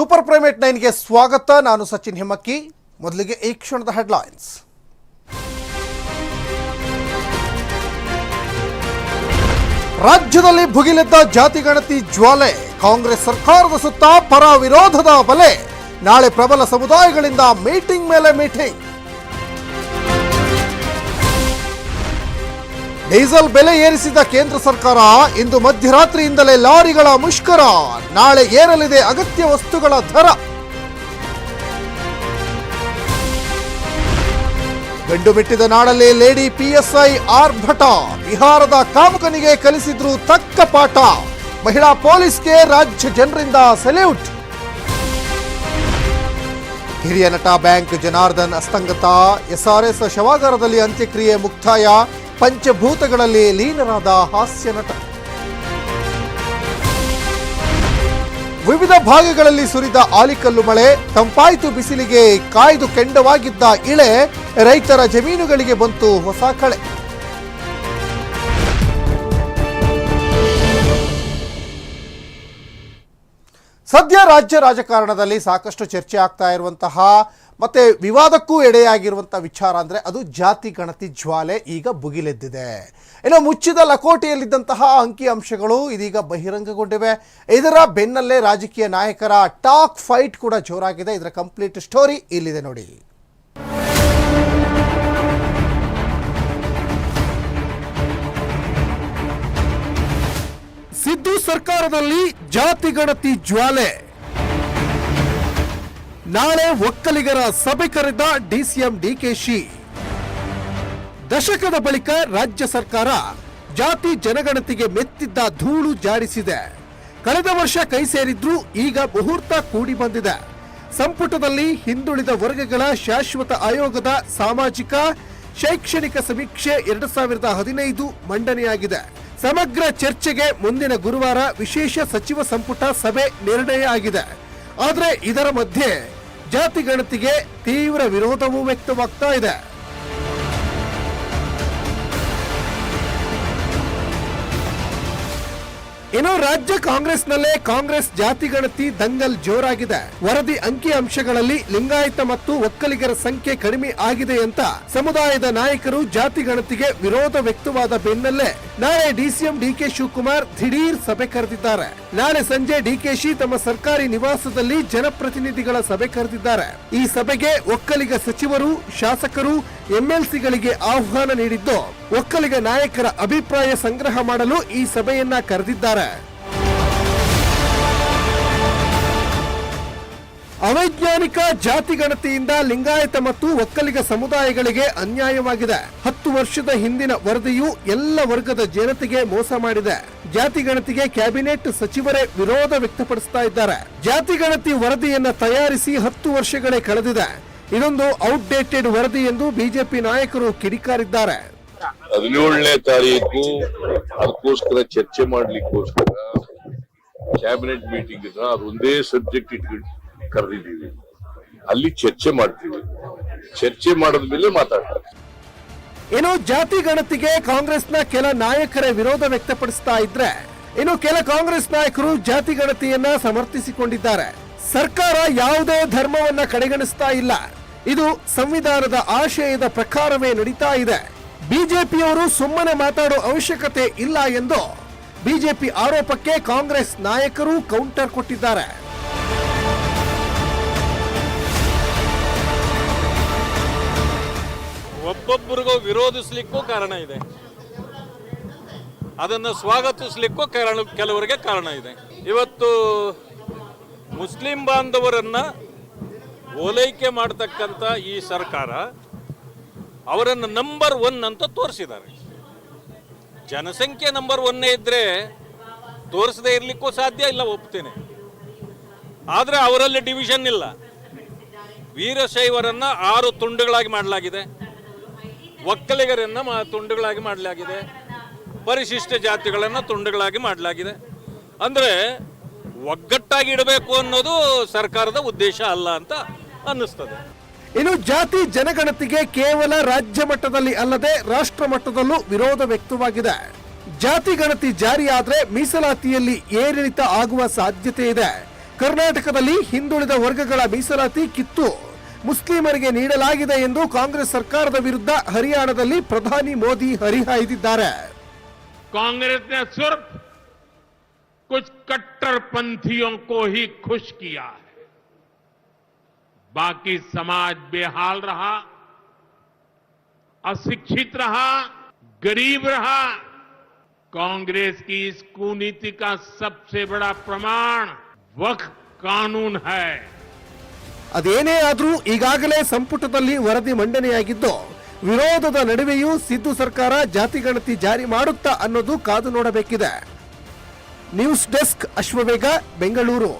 Super primate ನೈನ್ಗೆ ಸ್ವಾಗತ. ನಾನು ಸಚಿನ್ ಹಿಮ್ಮಕ್ಕಿ ಮೊದಲಿಗೆ ಈ ಕ್ಷಣದ ಹೆಡ್ಲೈನ್ಸ್. ರಾಜ್ಯದಲ್ಲಿ ಭುಗಿಲೆದ್ದ ಜಾತಿ ಗಣತಿ ಜ್ವಾಲೆ. ಕಾಂಗ್ರೆಸ್ ಸರ್ಕಾರದ ಸುತ್ತ ಪರ ವಿರೋಧದ ಬಲೆ. ನಾಳೆ ಪ್ರಬಲ ಸಮುದಾಯಗಳಿಂದ ಮೀಟಿಂಗ್ ಮೇಲೆ ಮೀಟಿಂಗ್. ಡೀಸೆಲ್ ಬೆಲೆ ಏರಿಸಿದ ಕೇಂದ್ರ ಸರ್ಕಾರ ಇಂದು ಮಧ್ಯರಾತ್ರಿಯಿಂದಲೇ ಲಾರಿಗಳ ಮುಷ್ಕರ. ನಾಳೆ ಏರಲಿದೆ ಅಗತ್ಯ ವಸ್ತುಗಳ ದರ. ಗಂಡು ಬಿಟ್ಟಿದ ನಾಡಲ್ಲಿ ಲೇಡಿ ಪಿಎಸ್ಐ ಆರ್ಭಟ ಬಿಹಾರದ ಕಾಮುಕನಿಗೆ ಕಲಿಸಿದ್ರು ತಕ್ಕ ಪಾಠ. ಮಹಿಳಾ ಪೊಲೀಸ್ಗೆ ರಾಜ್ಯ ಜನರಿಂದ ಸೆಲ್ಯೂಟ್. ಹಿರಿಯ ನಟ ಬ್ಯಾಂಕ್ ಜನಾರ್ದನ್ ಅಸ್ತಂಗತ. ಎಸ್ಆರ್ಎಸ್ ಶವಾಗಾರದಲ್ಲಿ ಅಂತ್ಯಕ್ರಿಯೆ ಮುಕ್ತಾಯ. ಪಂಚಭೂತಗಳಲ್ಲಿ ಲೀನರಾದ ಹಾಸ್ಯ ನಟ. ವಿವಿಧ ಭಾಗಗಳಲ್ಲಿ ಸುರಿದ ಆಲಿಕಲ್ಲು ಮಳೆ, ತಂಪಾಯಿತು ಬಿಸಿಲಿಗೆ ಕಾಯ್ದು ಕೆಂಡವಾಗಿದ್ದ ಇಳೆ ರೈತರ ಜಮೀನುಗಳಿಗೆ ಬಂತು ಹೊಸ ಕಳೆ. ಸದ್ಯ ರಾಜ್ಯ ರಾಜಕಾರಣದಲ್ಲಿ ಸಾಕಷ್ಟು ಚರ್ಚೆ ಆಗ್ತಾ ಇರುವಂತಹ, ಮತ್ತೆ ವಿವಾದಕ್ಕೂ ಎಡೆಯಾಗಿರುವಂತಹ ವಿಚಾರ ಅಂದ್ರೆ ಅದು ಜಾತಿ ಗಣತಿ ಜ್ವಾಲೆ ಈಗ ಬುಗಿಲೆದ್ದಿದೆ ಇನ್ನು ಮುಚ್ಚಿದ ಲಕೋಟೆಯಲ್ಲಿದ್ದಂತಹ ಅಂಕಿ ಅಂಶಗಳು ಇದೀಗ ಬಹಿರಂಗಗೊಂಡಿವೆ. ಇದರ ಬೆನ್ನಲ್ಲೇ ರಾಜಕೀಯ ನಾಯಕರ ಟಾಕ್ ಫೈಟ್ ಕೂಡ ಜೋರಾಗಿದೆ. ಇದರ ಕಂಪ್ಲೀಟ್ ಸ್ಟೋರಿ ಇಲ್ಲಿದೆ ನೋಡಿ. ಸರ್ಕಾರದಲ್ಲಿ ಜಾತಿ ಗಣತಿ ಜ್ವಾಲೆ. ನಾಳೆ ಒಕ್ಕಲಿಗರ ಸಭೆ ಕರೆದ ಡಿಸಿಎಂ ಡಿಕೆಶಿ. ದಶಕದ ಬಳಿಕ ರಾಜ್ಯ ಸರ್ಕಾರ ಜಾತಿ ಜನಗಣತಿಗೆ ಮೆತ್ತಿದ್ದ ಧೂಳು ಜಾರಿಸಿದೆ. ಕಳೆದ ವರ್ಷ ಕೈ ಸೇರಿದ್ರು ಈಗ ಮುಹೂರ್ತ ಕೂಡಿ ಬಂದಿದೆ. ಸಂಪುಟದಲ್ಲಿ ಹಿಂದುಳಿದ ವರ್ಗಗಳ ಶಾಶ್ವತ ಆಯೋಗದ ಸಾಮಾಜಿಕ, ಶೈಕ್ಷಣಿಕ ಸಮೀಕ್ಷೆ ಎರಡು ಸಾವಿರದ ಹದಿನೈದು ಮಂಡನೆಯಾಗಿದೆ. ಸಮಗ್ರ ಚರ್ಚೆಗೆ ಮುಂದಿನ ಗುರುವಾರ ವಿಶೇಷ ಸಚಿವ ಸಂಪುಟ ಸಭೆ ನಿರ್ಣಯ ಆಗಿದೆ. ಆದರೆ ಇದರ ಮಧ್ಯೆ ಜಾತಿ ಗಣತಿಗೆ ತೀವ್ರ ವಿರೋಧವೂ ವ್ಯಕ್ತವಾಗ್ತಾ ಇದೆ. ಇನ್ನು ರಾಜ್ಯ ಕಾಂಗ್ರೆಸ್ನಲ್ಲೇ ಕಾಂಗ್ರೆಸ್ ಜಾತಿ ಗಣತಿ ದಂಗಲ್ ಜೋರಾಗಿದೆ. ವರದಿ ಅಂಕಿ ಅಂಶಗಳಲ್ಲಿ ಲಿಂಗಾಯತ ಮತ್ತು ಒಕ್ಕಲಿಗರ ಸಂಖ್ಯೆ ಕಡಿಮೆ ಆಗಿದೆ ಅಂತ ಸಮುದಾಯದ ನಾಯಕರು ಜಾತಿ ಗಣತಿಗೆ ವಿರೋಧ ವ್ಯಕ್ತವಾದ ಬೆನ್ನಲ್ಲೇ ನಾಳೆ ಡಿಸಿಎಂ ಡಿಕೆ ಶಿವಕುಮಾರ್ ದಿಢೀರ್ ಸಭೆ ಕರೆದಿದ್ದಾರೆ. ನಾಳೆ ಸಂಜೆ ಡಿಕೆಶಿ ತಮ್ಮ ಸರ್ಕಾರಿ ನಿವಾಸದಲ್ಲಿ ಜನಪ್ರತಿನಿಧಿಗಳ ಸಭೆ ಕರೆದಿದ್ದಾರೆ. ಈ ಸಭೆಗೆ ಒಕ್ಕಲಿಗ ಸಚಿವರು, ಶಾಸಕರು ಎಂಎಲ್ಸಿಗಳಿಗೆ ಆಹ್ವಾನ ನೀಡಿದ್ದು, ಒಕ್ಕಲಿಗ ನಾಯಕರ ಅಭಿಪ್ರಾಯ ಸಂಗ್ರಹ ಮಾಡಲು ಈ ಸಭೆಯನ್ನ ಕರೆದಿದ್ದಾರೆ. ಅವೈಜ್ಞಾನಿಕ ಜಾತಿ ಗಣತಿಯಿಂದ ಲಿಂಗಾಯತ ಮತ್ತು ಒಕ್ಕಲಿಗ ಸಮುದಾಯಗಳಿಗೆ ಅನ್ಯಾಯವಾಗಿದೆ. ಹತ್ತು ವರ್ಷದ ಹಿಂದಿನ ವರದಿಯು ಎಲ್ಲ ವರ್ಗದ ಜನತೆಗೆ ಮೋಸ ಮಾಡಿದೆ. ಜಾತಿ ಗಣತಿಗೆ ಕ್ಯಾಬಿನೆಟ್ ಸಚಿವರೇ ವಿರೋಧ ವ್ಯಕ್ತಪಡಿಸ್ತಾ ಇದ್ದಾರೆ. ಜಾತಿ ಗಣತಿ ವರದಿಯನ್ನ ತಯಾರಿಸಿ ಹತ್ತು ವರ್ಷಗಳೇ ಕಳೆದಿದೆ. ಇದೊಂದು ಔಟ್ಡೇಟೆಡ್ ವರದಿ ಎಂದು ಬಿಜೆಪಿ ನಾಯಕರು ಕಿಡಿಕಾರಿದ್ದಾರೆ. ಹದಿನೇಳನೇ ತಾರೀಕು ಅದಕ್ಕೋಸ್ಕರ ಚರ್ಚೆ ಮಾಡ್ಲಿಕ್ಕೋಸ್ಕರ ಕ್ಯಾಬಿನೆಟ್ ಮೀಟಿಂಗ್ ಇದ್ರ ಅದೊಂದೇ ಸಬ್ಜೆಕ್ಟ್ ಇಟ್ಕೊಂಡು ಕರೆದಿದ್ದೀವಿ. ಅಲ್ಲಿ ಚರ್ಚೆ ಮಾಡ್ತೀವಿ. ಚರ್ಚೆ ಮಾಡಿದ್ಮೇಲೆ ಮಾತಾಡ್ತಾರೆ. ಏನೋ ಜಾತಿ ಗಣತಿಗೆ ಕಾಂಗ್ರೆಸ್ನ ಕೆಲ ನಾಯಕರೇ ವಿರೋಧ ವ್ಯಕ್ತಪಡಿಸ್ತಾ ಇದ್ರೆ ಇನ್ನು ಕೆಲ ಕಾಂಗ್ರೆಸ್ ನಾಯಕರು ಜಾತಿ ಗಣತಿಯನ್ನ ಸಮರ್ಥಿಸಿಕೊಂಡಿದ್ದಾರೆ. ಸರ್ಕಾರ ಯಾವುದೇ ಧರ್ಮವನ್ನ ಕಡೆಗಣಿಸ್ತಾ ಇಲ್ಲ. ಇದು ಸಂವಿಧಾನದ ಆಶಯದ ಪ್ರಕಾರವೇ ನಡೀತಾ ಇದೆ. ಬಿಜೆಪಿಯವರು ಸುಮ್ಮನೆ ಮಾತಾಡೋ ಅವಶ್ಯಕತೆ ಇಲ್ಲ ಎಂದು ಬಿಜೆಪಿ ಆರೋಪಕ್ಕೆ ಕಾಂಗ್ರೆಸ್ ನಾಯಕರು ಕೌಂಟರ್ ಕೊಟ್ಟಿದ್ದಾರೆ. ಒಬ್ಬೊಬ್ಬರಿಗೂ ವಿರೋಧಿಸ್ಲಿಕ್ಕೂ ಕಾರಣ ಇದೆ. ಅದನ್ನು ಸ್ವಾಗತಿಸ್ಲಿಕ್ಕೂ ಕಾರಣ ಕೆಲವರಿಗೆ ಕಾರಣ ಇದೆ. ಇವತ್ತು ಮುಸ್ಲಿಂ ಬಾಂಧವರನ್ನ ಓಲೈಕೆ ಮಾಡತಕ್ಕಂಥ ಈ ಸರ್ಕಾರ ಅವರನ್ನು ನಂಬರ್ ಒನ್ ಅಂತ ತೋರಿಸಿದ್ದಾರೆ. ಜನಸಂಖ್ಯೆ ನಂಬರ್ ಒನ್ನೇ ಇದ್ರೆ ತೋರಿಸದೇ ಇರಲಿಕ್ಕೂ ಸಾಧ್ಯ ಇಲ್ಲ, ಒಪ್ತೇನೆ. ಆದರೆ ಅವರಲ್ಲಿ ಡಿವಿಷನ್ ಇಲ್ಲ. ವೀರಶೈವರನ್ನು ಆರು ತುಂಡುಗಳಾಗಿ ಮಾಡಲಾಗಿದೆ. ಒಕ್ಕಲಿಗರನ್ನು ತುಂಡುಗಳಾಗಿ ಮಾಡಲಾಗಿದೆ. ಪರಿಶಿಷ್ಟ ಜಾತಿಗಳನ್ನು ತುಂಡುಗಳಾಗಿ ಮಾಡಲಾಗಿದೆ. ಅಂದರೆ ಒಗ್ಗಟ್ಟಾಗಿ ಇಡಬೇಕು ಅನ್ನೋದು ಸರ್ಕಾರದ ಉದ್ದೇಶ ಅಲ್ಲ ಅಂತ ಅನ್ನಿಸ್ತದೆ ಇನ್ನು ಜಾತಿ ಜನಗಣತಿಗೆ ಕೇವಲ ರಾಜ್ಯ ಮಟ್ಟದಲ್ಲಿ ಅಲ್ಲದೆ ರಾಷ್ಟ್ರ ಮಟ್ಟದಲ್ಲೂ ವಿರೋಧ ವ್ಯಕ್ತವಾಗಿದೆ ಜಾತಿ ಗಣತಿ ಜಾರಿಯಾದ್ರೆ ಮೀಸಲಾತಿಯಲ್ಲಿ ಏರಿಳಿತ ಆಗುವ ಸಾಧ್ಯತೆ ಇದೆ ಕರ್ನಾಟಕದಲ್ಲಿ ಹಿಂದುಳಿದ ವರ್ಗಗಳ ಮೀಸಲಾತಿ ಕಿತ್ತು ಮುಸ್ಲಿಮರಿಗೆ ನೀಡಲಾಗಿದೆ ಎಂದು ಕಾಂಗ್ರೆಸ್ ಸರ್ಕಾರದ ವಿರುದ್ಧ ಹರಿಯಾಣದಲ್ಲಿ ಪ್ರಧಾನಿ ಮೋದಿ ಹರಿಹಾಯ್ದಿದ್ದಾರೆ कांग्रेस ने सिर्फ कुछ कट्टरपंथियों को ही खुश किया है बाकी समाज बेहाल रहा अशिक्षित रहा गरीब रहा कांग्रेस की इस कुनीति का सबसे बड़ा प्रमाण वक्फ कानून है ಅದೇನೇ ಆದ್ರೂ ಈಗಾಗಲೇ ಸಂಪುಟದಲ್ಲಿ ವರದಿ ಮಂಡನೆಯಾಗಿದ್ದು ವಿರೋಧದ ನಡುವೆಯೂ ಸಿದ್ದು ಸರ್ಕಾರ ಜಾತಿಗಣತಿ ಜಾರಿ ಮಾಡುತ್ತಾ ಅನ್ನೋದು ಕಾದು ನೋಡಬೇಕಿದೆ ನ್ಯೂಸ್ ಡೆಸ್ಕ್ ಅಶ್ವವೇಗ ಬೆಂಗಳೂರು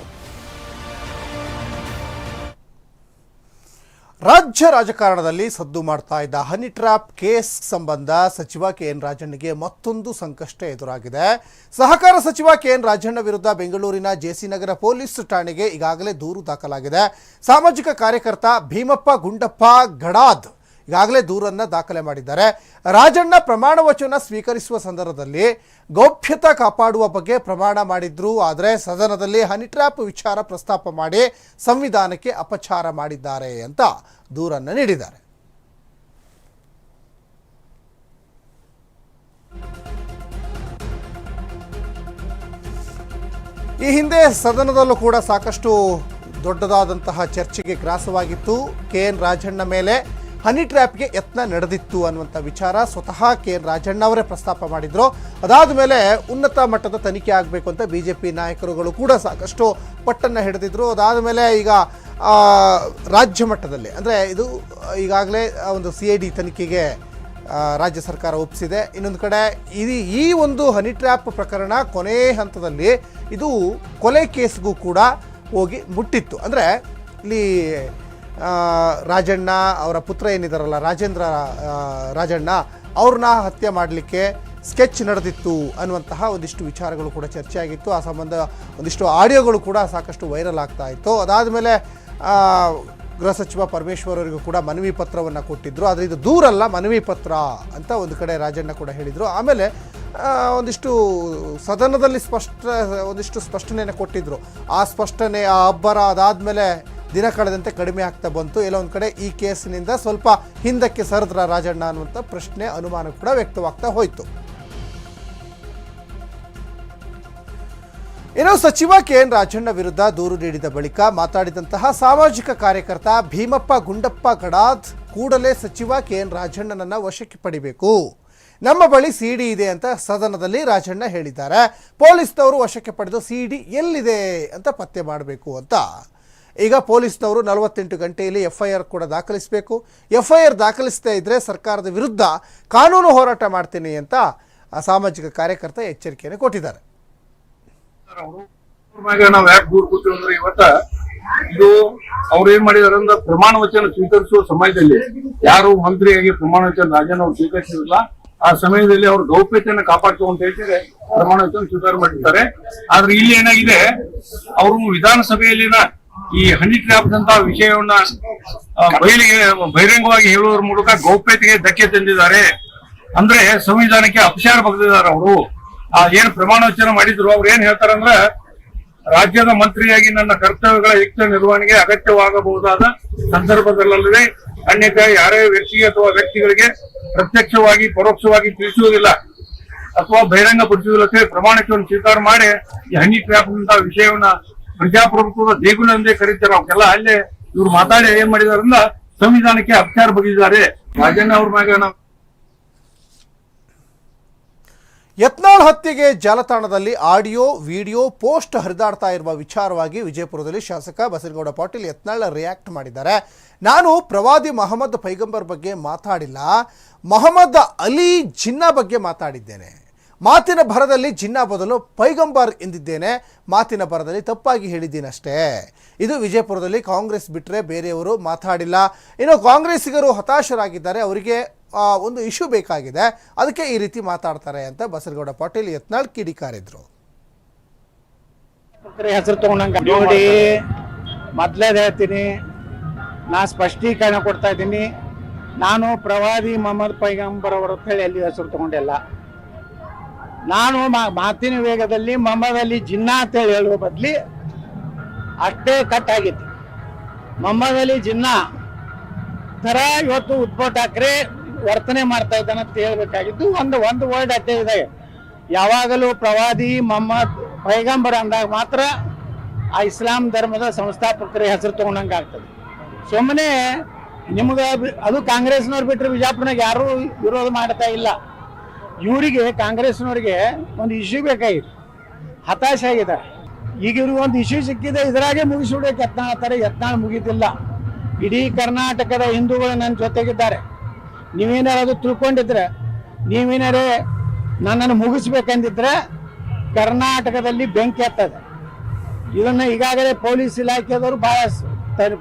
ರಾಜ್ಯ ರಾಜಕಾರಣದಲ್ಲಿ ಸದ್ದು ಮಾಡ್ತಾ ಇದ್ದ ಹನಿ ಟ್ರಾಪ್ ಕೇಸ್ ಸಂಬಂಧ ಸಚಿವ ಕೆ ಎನ್ ರಾಜಣ್ಣಗೆ ಮತ್ತೊಂದು ಸಂಕಷ್ಟ ಎದುರಾಗಿದೆ. ಸಹಕಾರ ಸಚಿವ ಕೆ ಎನ್ ರಾಜಣ್ಣ ವಿರುದ್ಧ ಬೆಂಗಳೂರಿನ ಜೆಸಿ ನಗರ ಪೊಲೀಸ್ ಠಾಣೆಗೆ ಈಗಾಗಲೇ ದೂರು ದಾಖಲಾಗಿದೆ. ಸಾಮಾಜಿಕ ಕಾರ್ಯಕರ್ತ ಭೀಮಪ್ಪ ಗುಂಡಪ್ಪ ಗಡಾದ್ ಈಗಾಗಲೇ ದೂರನ್ನು ದಾಖಲೆ ಮಾಡಿದ್ದಾರೆ. ರಾಜಣ್ಣ ಪ್ರಮಾಣ ವಚನ ಸ್ವೀಕರಿಸುವ ಸಂದರ್ಭದಲ್ಲಿ ಗೌಪ್ಯತೆ ಕಾಪಾಡುವ ಬಗ್ಗೆ ಪ್ರಮಾಣ ಮಾಡಿದ್ರು. ಆದರೆ ಸದನದಲ್ಲಿ ಹನಿ ಟ್ರ್ಯಾಪ್ ವಿಚಾರ ಪ್ರಸ್ತಾಪ ಮಾಡಿ ಸಂವಿಧಾನಕ್ಕೆ ಅಪಚಾರ ಮಾಡಿದ್ದಾರೆ ಅಂತ ದೂರನ್ನು ನೀಡಿದ್ದಾರೆ. ಈ ಹಿಂದೆ ಸದನದಲ್ಲೂ ಕೂಡ ಸಾಕಷ್ಟು ದೊಡ್ಡದಾದಂತಹ ಚರ್ಚೆಗೆ ಗ್ರಾಸವಾಗಿತ್ತು. ಕೆ ಎನ್ ರಾಜಣ್ಣ ಮೇಲೆ ಹನಿ ಟ್ರ್ಯಾಪ್ಗೆ ಯತ್ನ ನಡೆದಿತ್ತು ಅನ್ನುವಂಥ ವಿಚಾರ ಸ್ವತಃ ಕೆ ಎನ್ ರಾಜಣ್ಣ ಅವರೇ ಪ್ರಸ್ತಾಪ ಮಾಡಿದ್ರು. ಅದಾದ ಮೇಲೆ ಉನ್ನತ ಮಟ್ಟದ ತನಿಖೆ ಆಗಬೇಕು ಅಂತ ಬಿ ಜೆ ಪಿ ನಾಯಕರುಗಳು ಕೂಡ ಸಾಕಷ್ಟು ಪಟ್ಟನ್ನು ಹಿಡಿದಿದ್ರು. ಅದಾದ ಮೇಲೆ ಈಗ ರಾಜ್ಯ ಮಟ್ಟದಲ್ಲಿ, ಅಂದರೆ ಇದು ಈಗಾಗಲೇ ಒಂದು ಸಿ ಐ ಡಿ ತನಿಖೆಗೆ ರಾಜ್ಯ ಸರ್ಕಾರ ಒಪ್ಪಿಸಿದೆ ಇನ್ನೊಂದು ಕಡೆ ಇದು ಈ ಒಂದು ಹನಿ ಟ್ರ್ಯಾಪ್ ಪ್ರಕರಣ ಕೊನೆ ಹಂತದಲ್ಲಿ ಇದು ಕೊಲೆ ಕೇಸ್ಗೂ ಕೂಡ ಹೋಗಿ ಮುಟ್ಟಿತ್ತು. ಅಂದರೆ ಇಲ್ಲಿ ರಾಜಣ್ಣ ಅವರ ಪುತ್ರ ಏನಿದಾರಲ್ಲ, ರಾಜೇಂದ್ರ ರಾಜಣ್ಣ, ಅವ್ರನ್ನ ಹತ್ಯೆ ಮಾಡಲಿಕ್ಕೆ ಸ್ಕೆಚ್ ನಡೆದಿತ್ತು ಅನ್ನುವಂತಹ ಒಂದಿಷ್ಟು ವಿಚಾರಗಳು ಕೂಡ ಚರ್ಚೆ ಆಗಿತ್ತು ಆ ಸಂಬಂಧ ಒಂದಿಷ್ಟು ಆಡಿಯೋಗಳು ಕೂಡ ಸಾಕಷ್ಟು ವೈರಲ್ ಆಗ್ತಾ ಇತ್ತು. ಅದಾದ ಮೇಲೆ ಗೃಹ ಸಚಿವ ಪರಮೇಶ್ವರ್ ಅವರಿಗೂ ಕೂಡ ಮನವಿ ಪತ್ರವನ್ನು ಕೊಟ್ಟಿದ್ದರು ಆದರೆ ಇದು ದೂರಲ್ಲ ಮನವಿ ಪತ್ರ ಅಂತ ಒಂದು ಕಡೆ ರಾಜಣ್ಣ ಕೂಡ ಹೇಳಿದರು. ಆಮೇಲೆ ಒಂದಿಷ್ಟು ಸದನದಲ್ಲಿ ಸ್ಪಷ್ಟ, ಒಂದಿಷ್ಟು ಸ್ಪಷ್ಟನೆಯನ್ನು ಕೊಟ್ಟಿದ್ದರು ಆ ಸ್ಪಷ್ಟನೆ, ಆ ಅಬ್ಬರ ಅದಾದಮೇಲೆ ದಿನ ಕಳೆದಂತೆ ಕಡಿಮೆ ಆಗ್ತಾ ಬಂತು. ಎಲ್ಲ ಒಂದು ಕಡೆ ಈ ಕೇಸಿನಿಂದ ಸ್ವಲ್ಪ ಹಿಂದಕ್ಕೆ ಸರಿದ್ರ ರಾಜಣ್ಣ ಅನ್ನುವಂಥ ಪ್ರಶ್ನೆ, ಅನುಮಾನ ಕೂಡ ವ್ಯಕ್ತವಾಗ್ತಾ ಹೋಯಿತು. ಇನ್ನು ಸಚಿವ ಕೆ ಎನ್ ರಾಜಣ್ಣ ವಿರುದ್ಧ ದೂರು ನೀಡಿದ ಬಳಿಕ ಮಾತಾಡಿದಂತಹ ಸಾಮಾಜಿಕ ಕಾರ್ಯಕರ್ತ ಭೀಮಪ್ಪ ಗುಂಡಪ್ಪ ಗಡಾದ್ ಕೂಡಲೇ ಸಚಿವ ಕೆ ಎನ್ ರಾಜಣ್ಣನನ್ನ ವಶಕ್ಕೆ ಪಡಿಬೇಕು. ನಮ್ಮ ಬಳಿ ಸಿಡಿ ಇದೆ ಅಂತ ಸದನದಲ್ಲಿ ರಾಜಣ್ಣ ಹೇಳಿದ್ದಾರೆ. ಪೊಲೀಸ್ನವರು ವಶಕ್ಕೆ ಪಡೆದು ಸಿಡಿ ಎಲ್ಲಿದೆ ಅಂತ ಪತ್ತೆ ಮಾಡಬೇಕು ಅಂತ. ಈಗ ಪೊಲೀಸ್ನವರು ನಲವತ್ತೆಂಟು ಗಂಟೆಯಲ್ಲಿ ಎಫ್ ಐ ಆರ್ ಕೂಡ ದಾಖಲಿಸಬೇಕು. ಎಫ್ ಐ ಆರ್ ದಾಖಲಿಸದೇ ಇದ್ದರೆ ಸರ್ಕಾರದ ವಿರುದ್ಧ ಕಾನೂನು ಹೋರಾಟ ಮಾಡ್ತೀನಿ ಅಂತ ಸಾಮಾಜಿಕ ಕಾರ್ಯಕರ್ತ ಎಚ್ಚರಿಕೆಯನ್ನು ಕೊಟ್ಟಿದ್ದಾರೆ. ನಾವು ಯಾಕೆ ಇದು ಅವ್ರು ಏನ್ ಮಾಡಿದಾರೆ ಅಂದ್ರೆ ಪ್ರಮಾಣ ವಚನ ಸ್ವೀಕರಿಸುವ ಸಮಯದಲ್ಲಿ ಯಾರು ಮಂತ್ರಿಯಾಗಿ ಪ್ರಮಾಣ ವಚನ ರಾಜನ ಅವ್ರು ಸ್ವೀಕರಿಸಿರಲಿಲ್ಲ ಆ ಸಮಯದಲ್ಲಿ ಅವ್ರ ಗೌಪ್ಯತೆಯನ್ನು ಕಾಪಾಡ್ತು ಅಂತ ಹೇಳ್ತಾರೆ ಪ್ರಮಾಣ ವಚನ ಸ್ವೀಕಾರ ಮಾಡಿರ್ತಾರೆ. ಆದ್ರೆ ಇಲ್ಲಿ ಏನಾಗಿದೆ, ಅವರು ವಿಧಾನಸಭೆಯಲ್ಲಿನ ಈ ಹನಿ ಟ್ರ್ಯಾಪ್ ಅಂತ ವಿಷಯವನ್ನ ಬಯಲಿಗೆ, ಬಹಿರಂಗವಾಗಿ ಹೇಳುವುದರ ಮೂಲಕ ಗೌಪ್ಯತೆಗೆ ಧಕ್ಕೆ ತಂದಿದ್ದಾರೆ. ಅಂದ್ರೆ ಸಂವಿಧಾನಕ್ಕೆ ಅಪಚಾರ ಬಗ್ದಿದ್ದಾರೆ ಅವರು. ಆ, ಏನ್ ಪ್ರಮಾಣ ವಚನ ಮಾಡಿದ್ರು, ಅವ್ರು ಏನ್ ಹೇಳ್ತಾರಂದ್ರ, ರಾಜ್ಯದ ಮಂತ್ರಿಯಾಗಿ ನನ್ನ ಕರ್ತವ್ಯಗಳ ಯುಕ್ತ ನಿರ್ವಹಣೆಗೆ ಅಗತ್ಯವಾಗಬಹುದಾದ ಸಂದರ್ಭದಲ್ಲದೆ ಅನ್ಯತೆ ಯಾರೇ ವ್ಯಕ್ತಿಗೆ ಅಥವಾ ವ್ಯಕ್ತಿಗಳಿಗೆ ಪ್ರತ್ಯಕ್ಷವಾಗಿ, ಪರೋಕ್ಷವಾಗಿ ತಿಳಿಸುವುದಿಲ್ಲ ಅಥವಾ ಬಹಿರಂಗ ಪಡಿಸುವುದಿಲ್ಲ ಪ್ರಮಾಣಕ್ಕೆ ಪ್ರಮಾಣಕ್ಕೆ ಸ್ವೀಕಾರ ಮಾಡಿ ಈ ಹನಿ ಟ್ರ್ಯಾಪ್ ವಿಷಯವನ್ನ ಪ್ರಜಾಪ್ರಭುತ್ವದ ದೇಗುಲ ಎಂದೇ ಕರೀತಾರೆ. ಅವಕ್ಕೆಲ್ಲ ಅಲ್ಲೇ ಇವ್ರು ಮಾತಾಡಿ ಏನ್ ಮಾಡಿದಾರಂದ್ರ ಸಂವಿಧಾನಕ್ಕೆ ಅಪಚಾರ ಬಗೆದಿದ್ದಾರೆ ರಾಜಣ್ಣ ಅವ್ರ ಮ್ಯಾಗ ಯತ್ನಾಳ್ ಹತ್ಯೆಗೆ ಜಾಲತಾಣದಲ್ಲಿ ಆಡಿಯೋ, ವಿಡಿಯೋ, ಪೋಸ್ಟ್ ಹರಿದಾಡ್ತಾ ಇರುವ ವಿಚಾರವಾಗಿ ವಿಜಯಪುರದಲ್ಲಿ ಶಾಸಕ ಬಸನಗೌಡ ಪಾಟೀಲ್ ಯತ್ನಾಳ್ ರಿಯಾಕ್ಟ್ ಮಾಡಿದ್ದಾರೆ. ನಾನು ಪ್ರವಾದಿ ಮಹಮ್ಮದ್ ಪೈಗಂಬರ್ ಬಗ್ಗೆ ಮಾತಾಡಿಲ್ಲ. ಮೊಹಮ್ಮದ್ ಅಲಿ ಜಿನ್ನಾ ಬಗ್ಗೆ ಮಾತಾಡಿದ್ದೇನೆ. ಮಾತಿನ ಭರದಲ್ಲಿ ಜಿನ್ನ ಬದಲು ಪೈಗಂಬರ್ ಎಂದಿದ್ದೇನೆ. ಮಾತಿನ ಭರದಲ್ಲಿ ತಪ್ಪಾಗಿ ಹೇಳಿದ್ದೀನಷ್ಟೇ. ಇದು ವಿಜಯಪುರದಲ್ಲಿ ಕಾಂಗ್ರೆಸ್ ಬಿಟ್ಟರೆ ಬೇರೆಯವರು ಮಾತಾಡಿಲ್ಲ. ಇನ್ನು ಕಾಂಗ್ರೆಸ್ಸಿಗರು ಹತಾಶರಾಗಿದ್ದಾರೆ. ಅವರಿಗೆ ಒಂದು ಇಶ್ಯೂ ಬೇಕಾಗಿದೆ. ಅದಕ್ಕೆ ಈ ರೀತಿ ಮಾತಾಡ್ತಾರೆ ಅಂತ ಬಸರಗೌಡ ಪಾಟೀಲ್ ಯತ್ನಾಳ್ ಕಿಡಿಕಾರಿದ್ರು. ಹೆಸರು ತಗೊಂಡಂಗ ನೋಡಿ. ಮೊದ್ಲೇದ್ ಹೇಳ್ತೀನಿ. ನಾ ಸ್ಪಷ್ಟೀಕರಣ ಕೊಡ್ತಾ ಇದ್ದೀನಿ. ನಾನು ಪ್ರವಾದಿ ಮೊಹಮ್ಮದ್ ಪೈಗಂಬರ್ ಅವರ ಹೇಳಿ ಎಲ್ಲಿ ಹೆಸರು ತಗೊಂಡಿಲ್ಲ ನಾನು ಮಾತಿನ ವೇಗದಲ್ಲಿ ಮಮ್ಮದಲ್ಲಿ ಜಿನ್ನ ಅಂತ ಹೇಳಿ ಹೇಳುವ ಬದಲಿ ಅಷ್ಟೇ ಕಟ್ ಆಗಿತ್ತು. ಮಮ್ಮದಲ್ಲಿ ಜಿನ್ನ ಜಿನ್ನಾ ತರ ಇವತ್ತು ಉದ್ಭವ್ ಠಾಕ್ರೆ ವರ್ತನೆ ಮಾಡ್ತಾ ಇದ್ದಾನೆ ಅಂತ ಹೇಳ್ಬೇಕಾಗಿದ್ದು ಒಂದು ಒಂದು ವರ್ಡ್ ಅಷ್ಟೇ ಇದೆ. ಯಾವಾಗಲೂ ಪ್ರವಾದಿ ಮೊಹಮ್ಮದ್ ಪೈಗಂಬರ್ ಅಂದಾಗ ಮಾತ್ರ ಆ ಇಸ್ಲಾಂ ಧರ್ಮದ ಸಂಸ್ಥಾಪಕರ ಹೆಸರು ತಗೊಂಡಂಗೆ ಆಗ್ತದೆ. ಸುಮ್ಮನೆ ನಿಮ್ಗೆ ಅದು ಕಾಂಗ್ರೆಸ್ನವ್ರು ಬಿಟ್ಟರೆ ಬಿಜಾಪುರನಾಗ ಯಾರೂ ವಿರೋಧ ಮಾಡ್ತಾ ಇಲ್ಲ. ಇವರಿಗೆ, ಕಾಂಗ್ರೆಸ್ನವರಿಗೆ ಒಂದು ಇಶ್ಯೂ ಬೇಕಾಗಿತ್ತು. ಹತಾಶೆ ಆಗಿದ್ದಾರೆ. ಈಗ ಇವ್ರಿಗೆ ಒಂದು ಇಶ್ಯೂ ಸಿಕ್ಕಿದೆ, ಇದರಾಗೆ ಮುಗಿಸಿಬಿಡೋಕೆ ಯತ್ನ ಆತಾರೆ ಯತ್ನ ಮುಗಿತಿಲ್ಲ ಇಡೀ ಕರ್ನಾಟಕದ ಹಿಂದೂಗಳು ನನ್ನ ಜೊತೆಗಿದ್ದಾರೆ. ನೀವೇನಾರು ತಿಳ್ಕೊಂಡಿದ್ರೆ, ನೀವೇನಾರೇ ನನ್ನನ್ನು ಮುಗಿಸ್ಬೇಕಂದಿದ್ರೆ ಕರ್ನಾಟಕದಲ್ಲಿ ಬೆಂಕಿ ಹತ್ತದೆ. ಇದನ್ನು ಈಗಾಗಲೇ ಪೊಲೀಸ್ ಇಲಾಖೆದವರು ಬಹಳ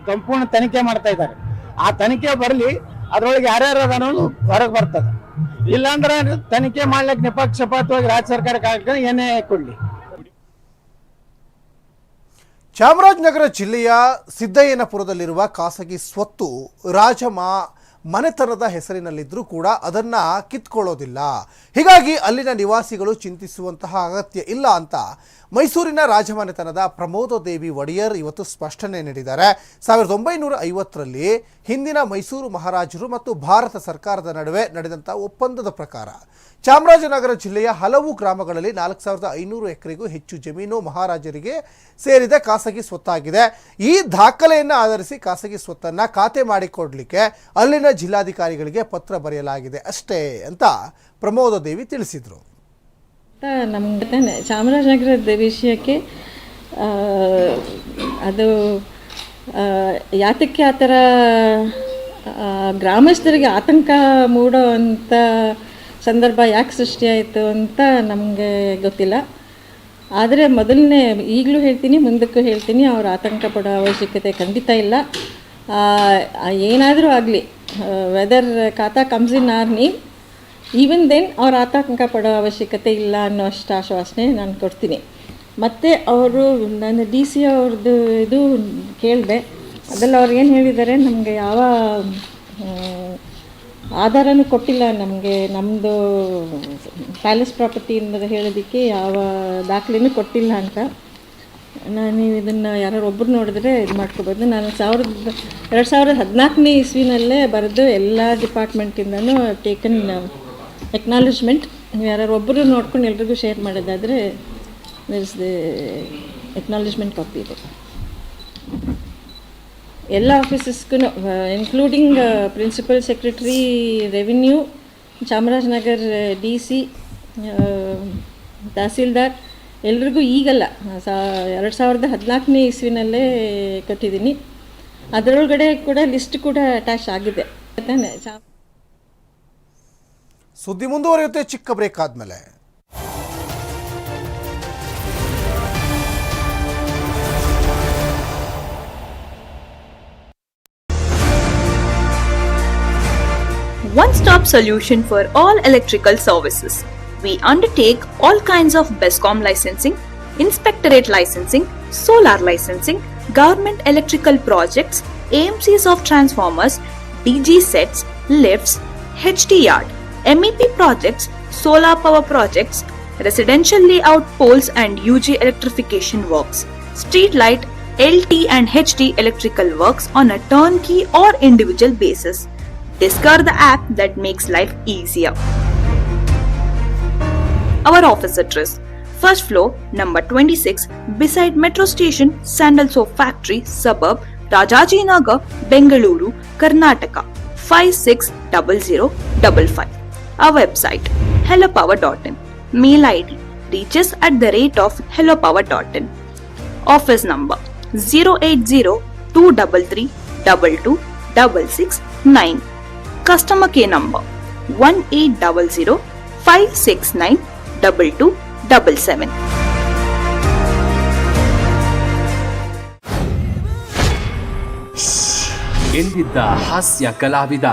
ಸಂಪೂರ್ಣ ತನಿಖೆ ಮಾಡ್ತಾ ಇದ್ದಾರೆ. ಆ ತನಿಖೆ ಬರಲಿ, ಅದರೊಳಗೆ ಯಾರ್ಯಾರು ಅದನ್ನು ಹೊರಗೆ ಬರ್ತದೆ. ಇಲ್ಲಾಂದ್ರೆ ತನಿಖೆ ಮಾಡ್ಲಿಕ್ಕೆ ನಿಪಕ್ಷಪಾತವಾಗಿ ರಾಜ್ಯ ಸರ್ಕಾರಕ್ಕೆ ಆಗ್ತದೆ ಏನೇ ಕೊಡ್ಲಿ. ಚಾಮರಾಜನಗರ ಜಿಲ್ಲೆಯ ಸಿದ್ದಯ್ಯನಪುರದಲ್ಲಿರುವ ಖಾಸಗಿ ಸ್ವತ್ತು ರಾಜಮ ಮನೆತನದ ಹೆಸರಿನಲ್ಲಿದ್ದರೂ ಕೂಡ ಅದನ್ನ ಕಿತ್ಕೊಳ್ಳೋದಿಲ್ಲ. ಹೀಗಾಗಿ ಅಲ್ಲಿನ ನಿವಾಸಿಗಳು ಚಿಂತಿಸುವಂತಹ ಅಗತ್ಯ ಇಲ್ಲ ಅಂತ ಮೈಸೂರಿನ ರಾಜಮನೆತನದ ಪ್ರಮೋದ ದೇವಿ ಒಡೆಯರ್ ಇವತ್ತು ಸ್ಪಷ್ಟನೆ ನೀಡಿದ್ದಾರೆ. ಸಾವಿರದ ಒಂಬೈನೂರ ಐವತ್ತರಲ್ಲಿ ಹಿಂದಿನ ಮೈಸೂರು ಮಹಾರಾಜರು ಮತ್ತು ಭಾರತ ಸರ್ಕಾರದ ನಡುವೆ ನಡೆದಂಥ ಒಪ್ಪಂದದ ಪ್ರಕಾರ ಚಾಮರಾಜನಗರ ಜಿಲ್ಲೆಯ ಹಲವು ಗ್ರಾಮಗಳಲ್ಲಿ ನಾಲ್ಕು ಸಾವಿರದ ಐನೂರು ಎಕರೆಗೂ ಹೆಚ್ಚು ಜಮೀನು ಮಹಾರಾಜರಿಗೆ ಸೇರಿದ ಖಾಸಗಿ ಸ್ವತ್ತಾಗಿದೆ. ಈ ದಾಖಲೆಯನ್ನು ಆಧರಿಸಿ ಖಾಸಗಿ ಸ್ವತ್ತನ್ನು ಖಾತೆ ಮಾಡಿಕೊಡಲಿಕ್ಕೆ ಅಲ್ಲಿನ ಜಿಲ್ಲಾಧಿಕಾರಿಗಳಿಗೆ ಪತ್ರ ಬರೆಯಲಾಗಿದೆ ಅಷ್ಟೇ ಅಂತ ಪ್ರಮೋದ ದೇವಿ ತಿಳಿಸಿದರು. ನಮ್ಗೆ ತಾನೆ ಚಾಮರಾಜನಗರದ ವಿಷಯಕ್ಕೆ ಅದು ಯಾತಕ್ಕೆ ಆ ಥರ ಗ್ರಾಮಸ್ಥರಿಗೆ ಆತಂಕ ಮೂಡೋ ಅಂಥ ಸಂದರ್ಭ ಯಾಕೆ ಸೃಷ್ಟಿಯಾಯಿತು ಅಂತ ನಮಗೆ ಗೊತ್ತಿಲ್ಲ. ಆದರೆ ಮೊದಲನೇ ಈಗಲೂ ಹೇಳ್ತೀನಿ, ಮುಂದಕ್ಕೂ ಹೇಳ್ತೀನಿ, ಅವ್ರು ಆತಂಕ ಪಡೋ ಅವಶ್ಯಕತೆ ಖಂಡಿತ ಇಲ್ಲ. ಏನಾದರೂ ಆಗಲಿ ವೆದರ್ ಖಾತಾ comes in our name even then ಅವ್ರು ಆತಂಕ ಪಡೋ ಅವಶ್ಯಕತೆ ಇಲ್ಲ ಅನ್ನೋ ಅಷ್ಟು ಆಶ್ವಾಸನೆ ನಾನು ಕೊಡ್ತೀನಿ. ಮತ್ತು ಅವರು, ನಾನು ಡಿ ಸಿ ಅವ್ರದ್ದು ಇದು ಕೇಳಿದೆ. ಅದೆಲ್ಲ ಅವ್ರು ಏನು ಹೇಳಿದ್ದಾರೆ ನಮಗೆ ಯಾವ ಆಧಾರನು ಕೊಟ್ಟಿಲ್ಲ ನಮಗೆ. ನಮ್ಮದು ಪ್ಯಾಲೇಸ್ ಪ್ರಾಪರ್ಟಿ ಅನ್ನೋದು ಹೇಳೋದಕ್ಕೆ ಯಾವ ದಾಖಲೆನೂ ಕೊಟ್ಟಿಲ್ಲ ಅಂತ. ನಾನು ನೀವು ಇದನ್ನು ಯಾರು ಒಬ್ಬರು ನೋಡಿದ್ರೆ ಇದು ಮಾಡ್ಕೋಬೋದು. ನಾನು ಸಾವಿರದ, ಎರಡು ಸಾವಿರದ ಹದಿನಾಲ್ಕನೇ ಇಸ್ವಿನಲ್ಲೇ ಬರೆದು ಎಲ್ಲ ಡಿಪಾರ್ಟ್ಮೆಂಟಿಂದನೂ ಟೇಕನ್ ಎಕ್ನಾಲಜ್ಮೆಂಟ್ ನೀವು ಯಾರು ಒಬ್ಬರು ನೋಡ್ಕೊಂಡು ಎಲ್ರಿಗೂ ಶೇರ್ ಮಾಡೋದಾದರೆ ಇಸ್ ದ ಎಕ್ನಾಲಜ್ಮೆಂಟ್ ಕಾಪಿ ಇದೆ. ಎಲ್ಲ ಆಫೀಸಸ್ಗೂ including principal secretary revenue Chamarajanagar D C tahsildar, ಎಲ್ರಿಗೂ ಈಗಲ್ಲ ಸಾ, ಎರಡು ಸಾವಿರದ ಹದಿನಾಲ್ಕನೇ ಇಸ್ವಿನಲ್ಲೇ ಕೊಟ್ಟಿದ್ದೀನಿ. ಅದರೊಳಗಡೆ ಕೂಡ ಲಿಸ್ಟ್ ಕೂಡ ಅಟ್ಯಾಚ್ ಆಗಿದೆ. ತಾನೆ ಚಾ ಸುದ್ದಿ ಮುಂದುವರಿಯುತ್ತೆ ಚಿಕ್ಕ ಬ್ರೇಕ್ ಆದಮೇಲೆ one-stop solution for all electrical services. We undertake all kinds of BESCOM licensing, inspectorate licensing, solar licensing, government electrical projects, AMCs of transformers, DG sets, lifts, HT yard, MEP projects, solar power projects, residential layout poles and UG electrification works, street light, LT and HT electrical works on a turnkey or individual basis. Discover the app that makes life easier. Our office address First floor, number 26, beside Metro Station, Sandal Soap Factory, suburb, Rajaji Nagar, Bengaluru, Karnataka 560055. Our website hellopower.in. Mail ID reaches at the rate of hellopower.in. Office number 080 233 22 Customer care number 1800 569 2277. ಎಂದಿದ್ದ ಹಾಸ್ಯ ಕಲಾವಿದ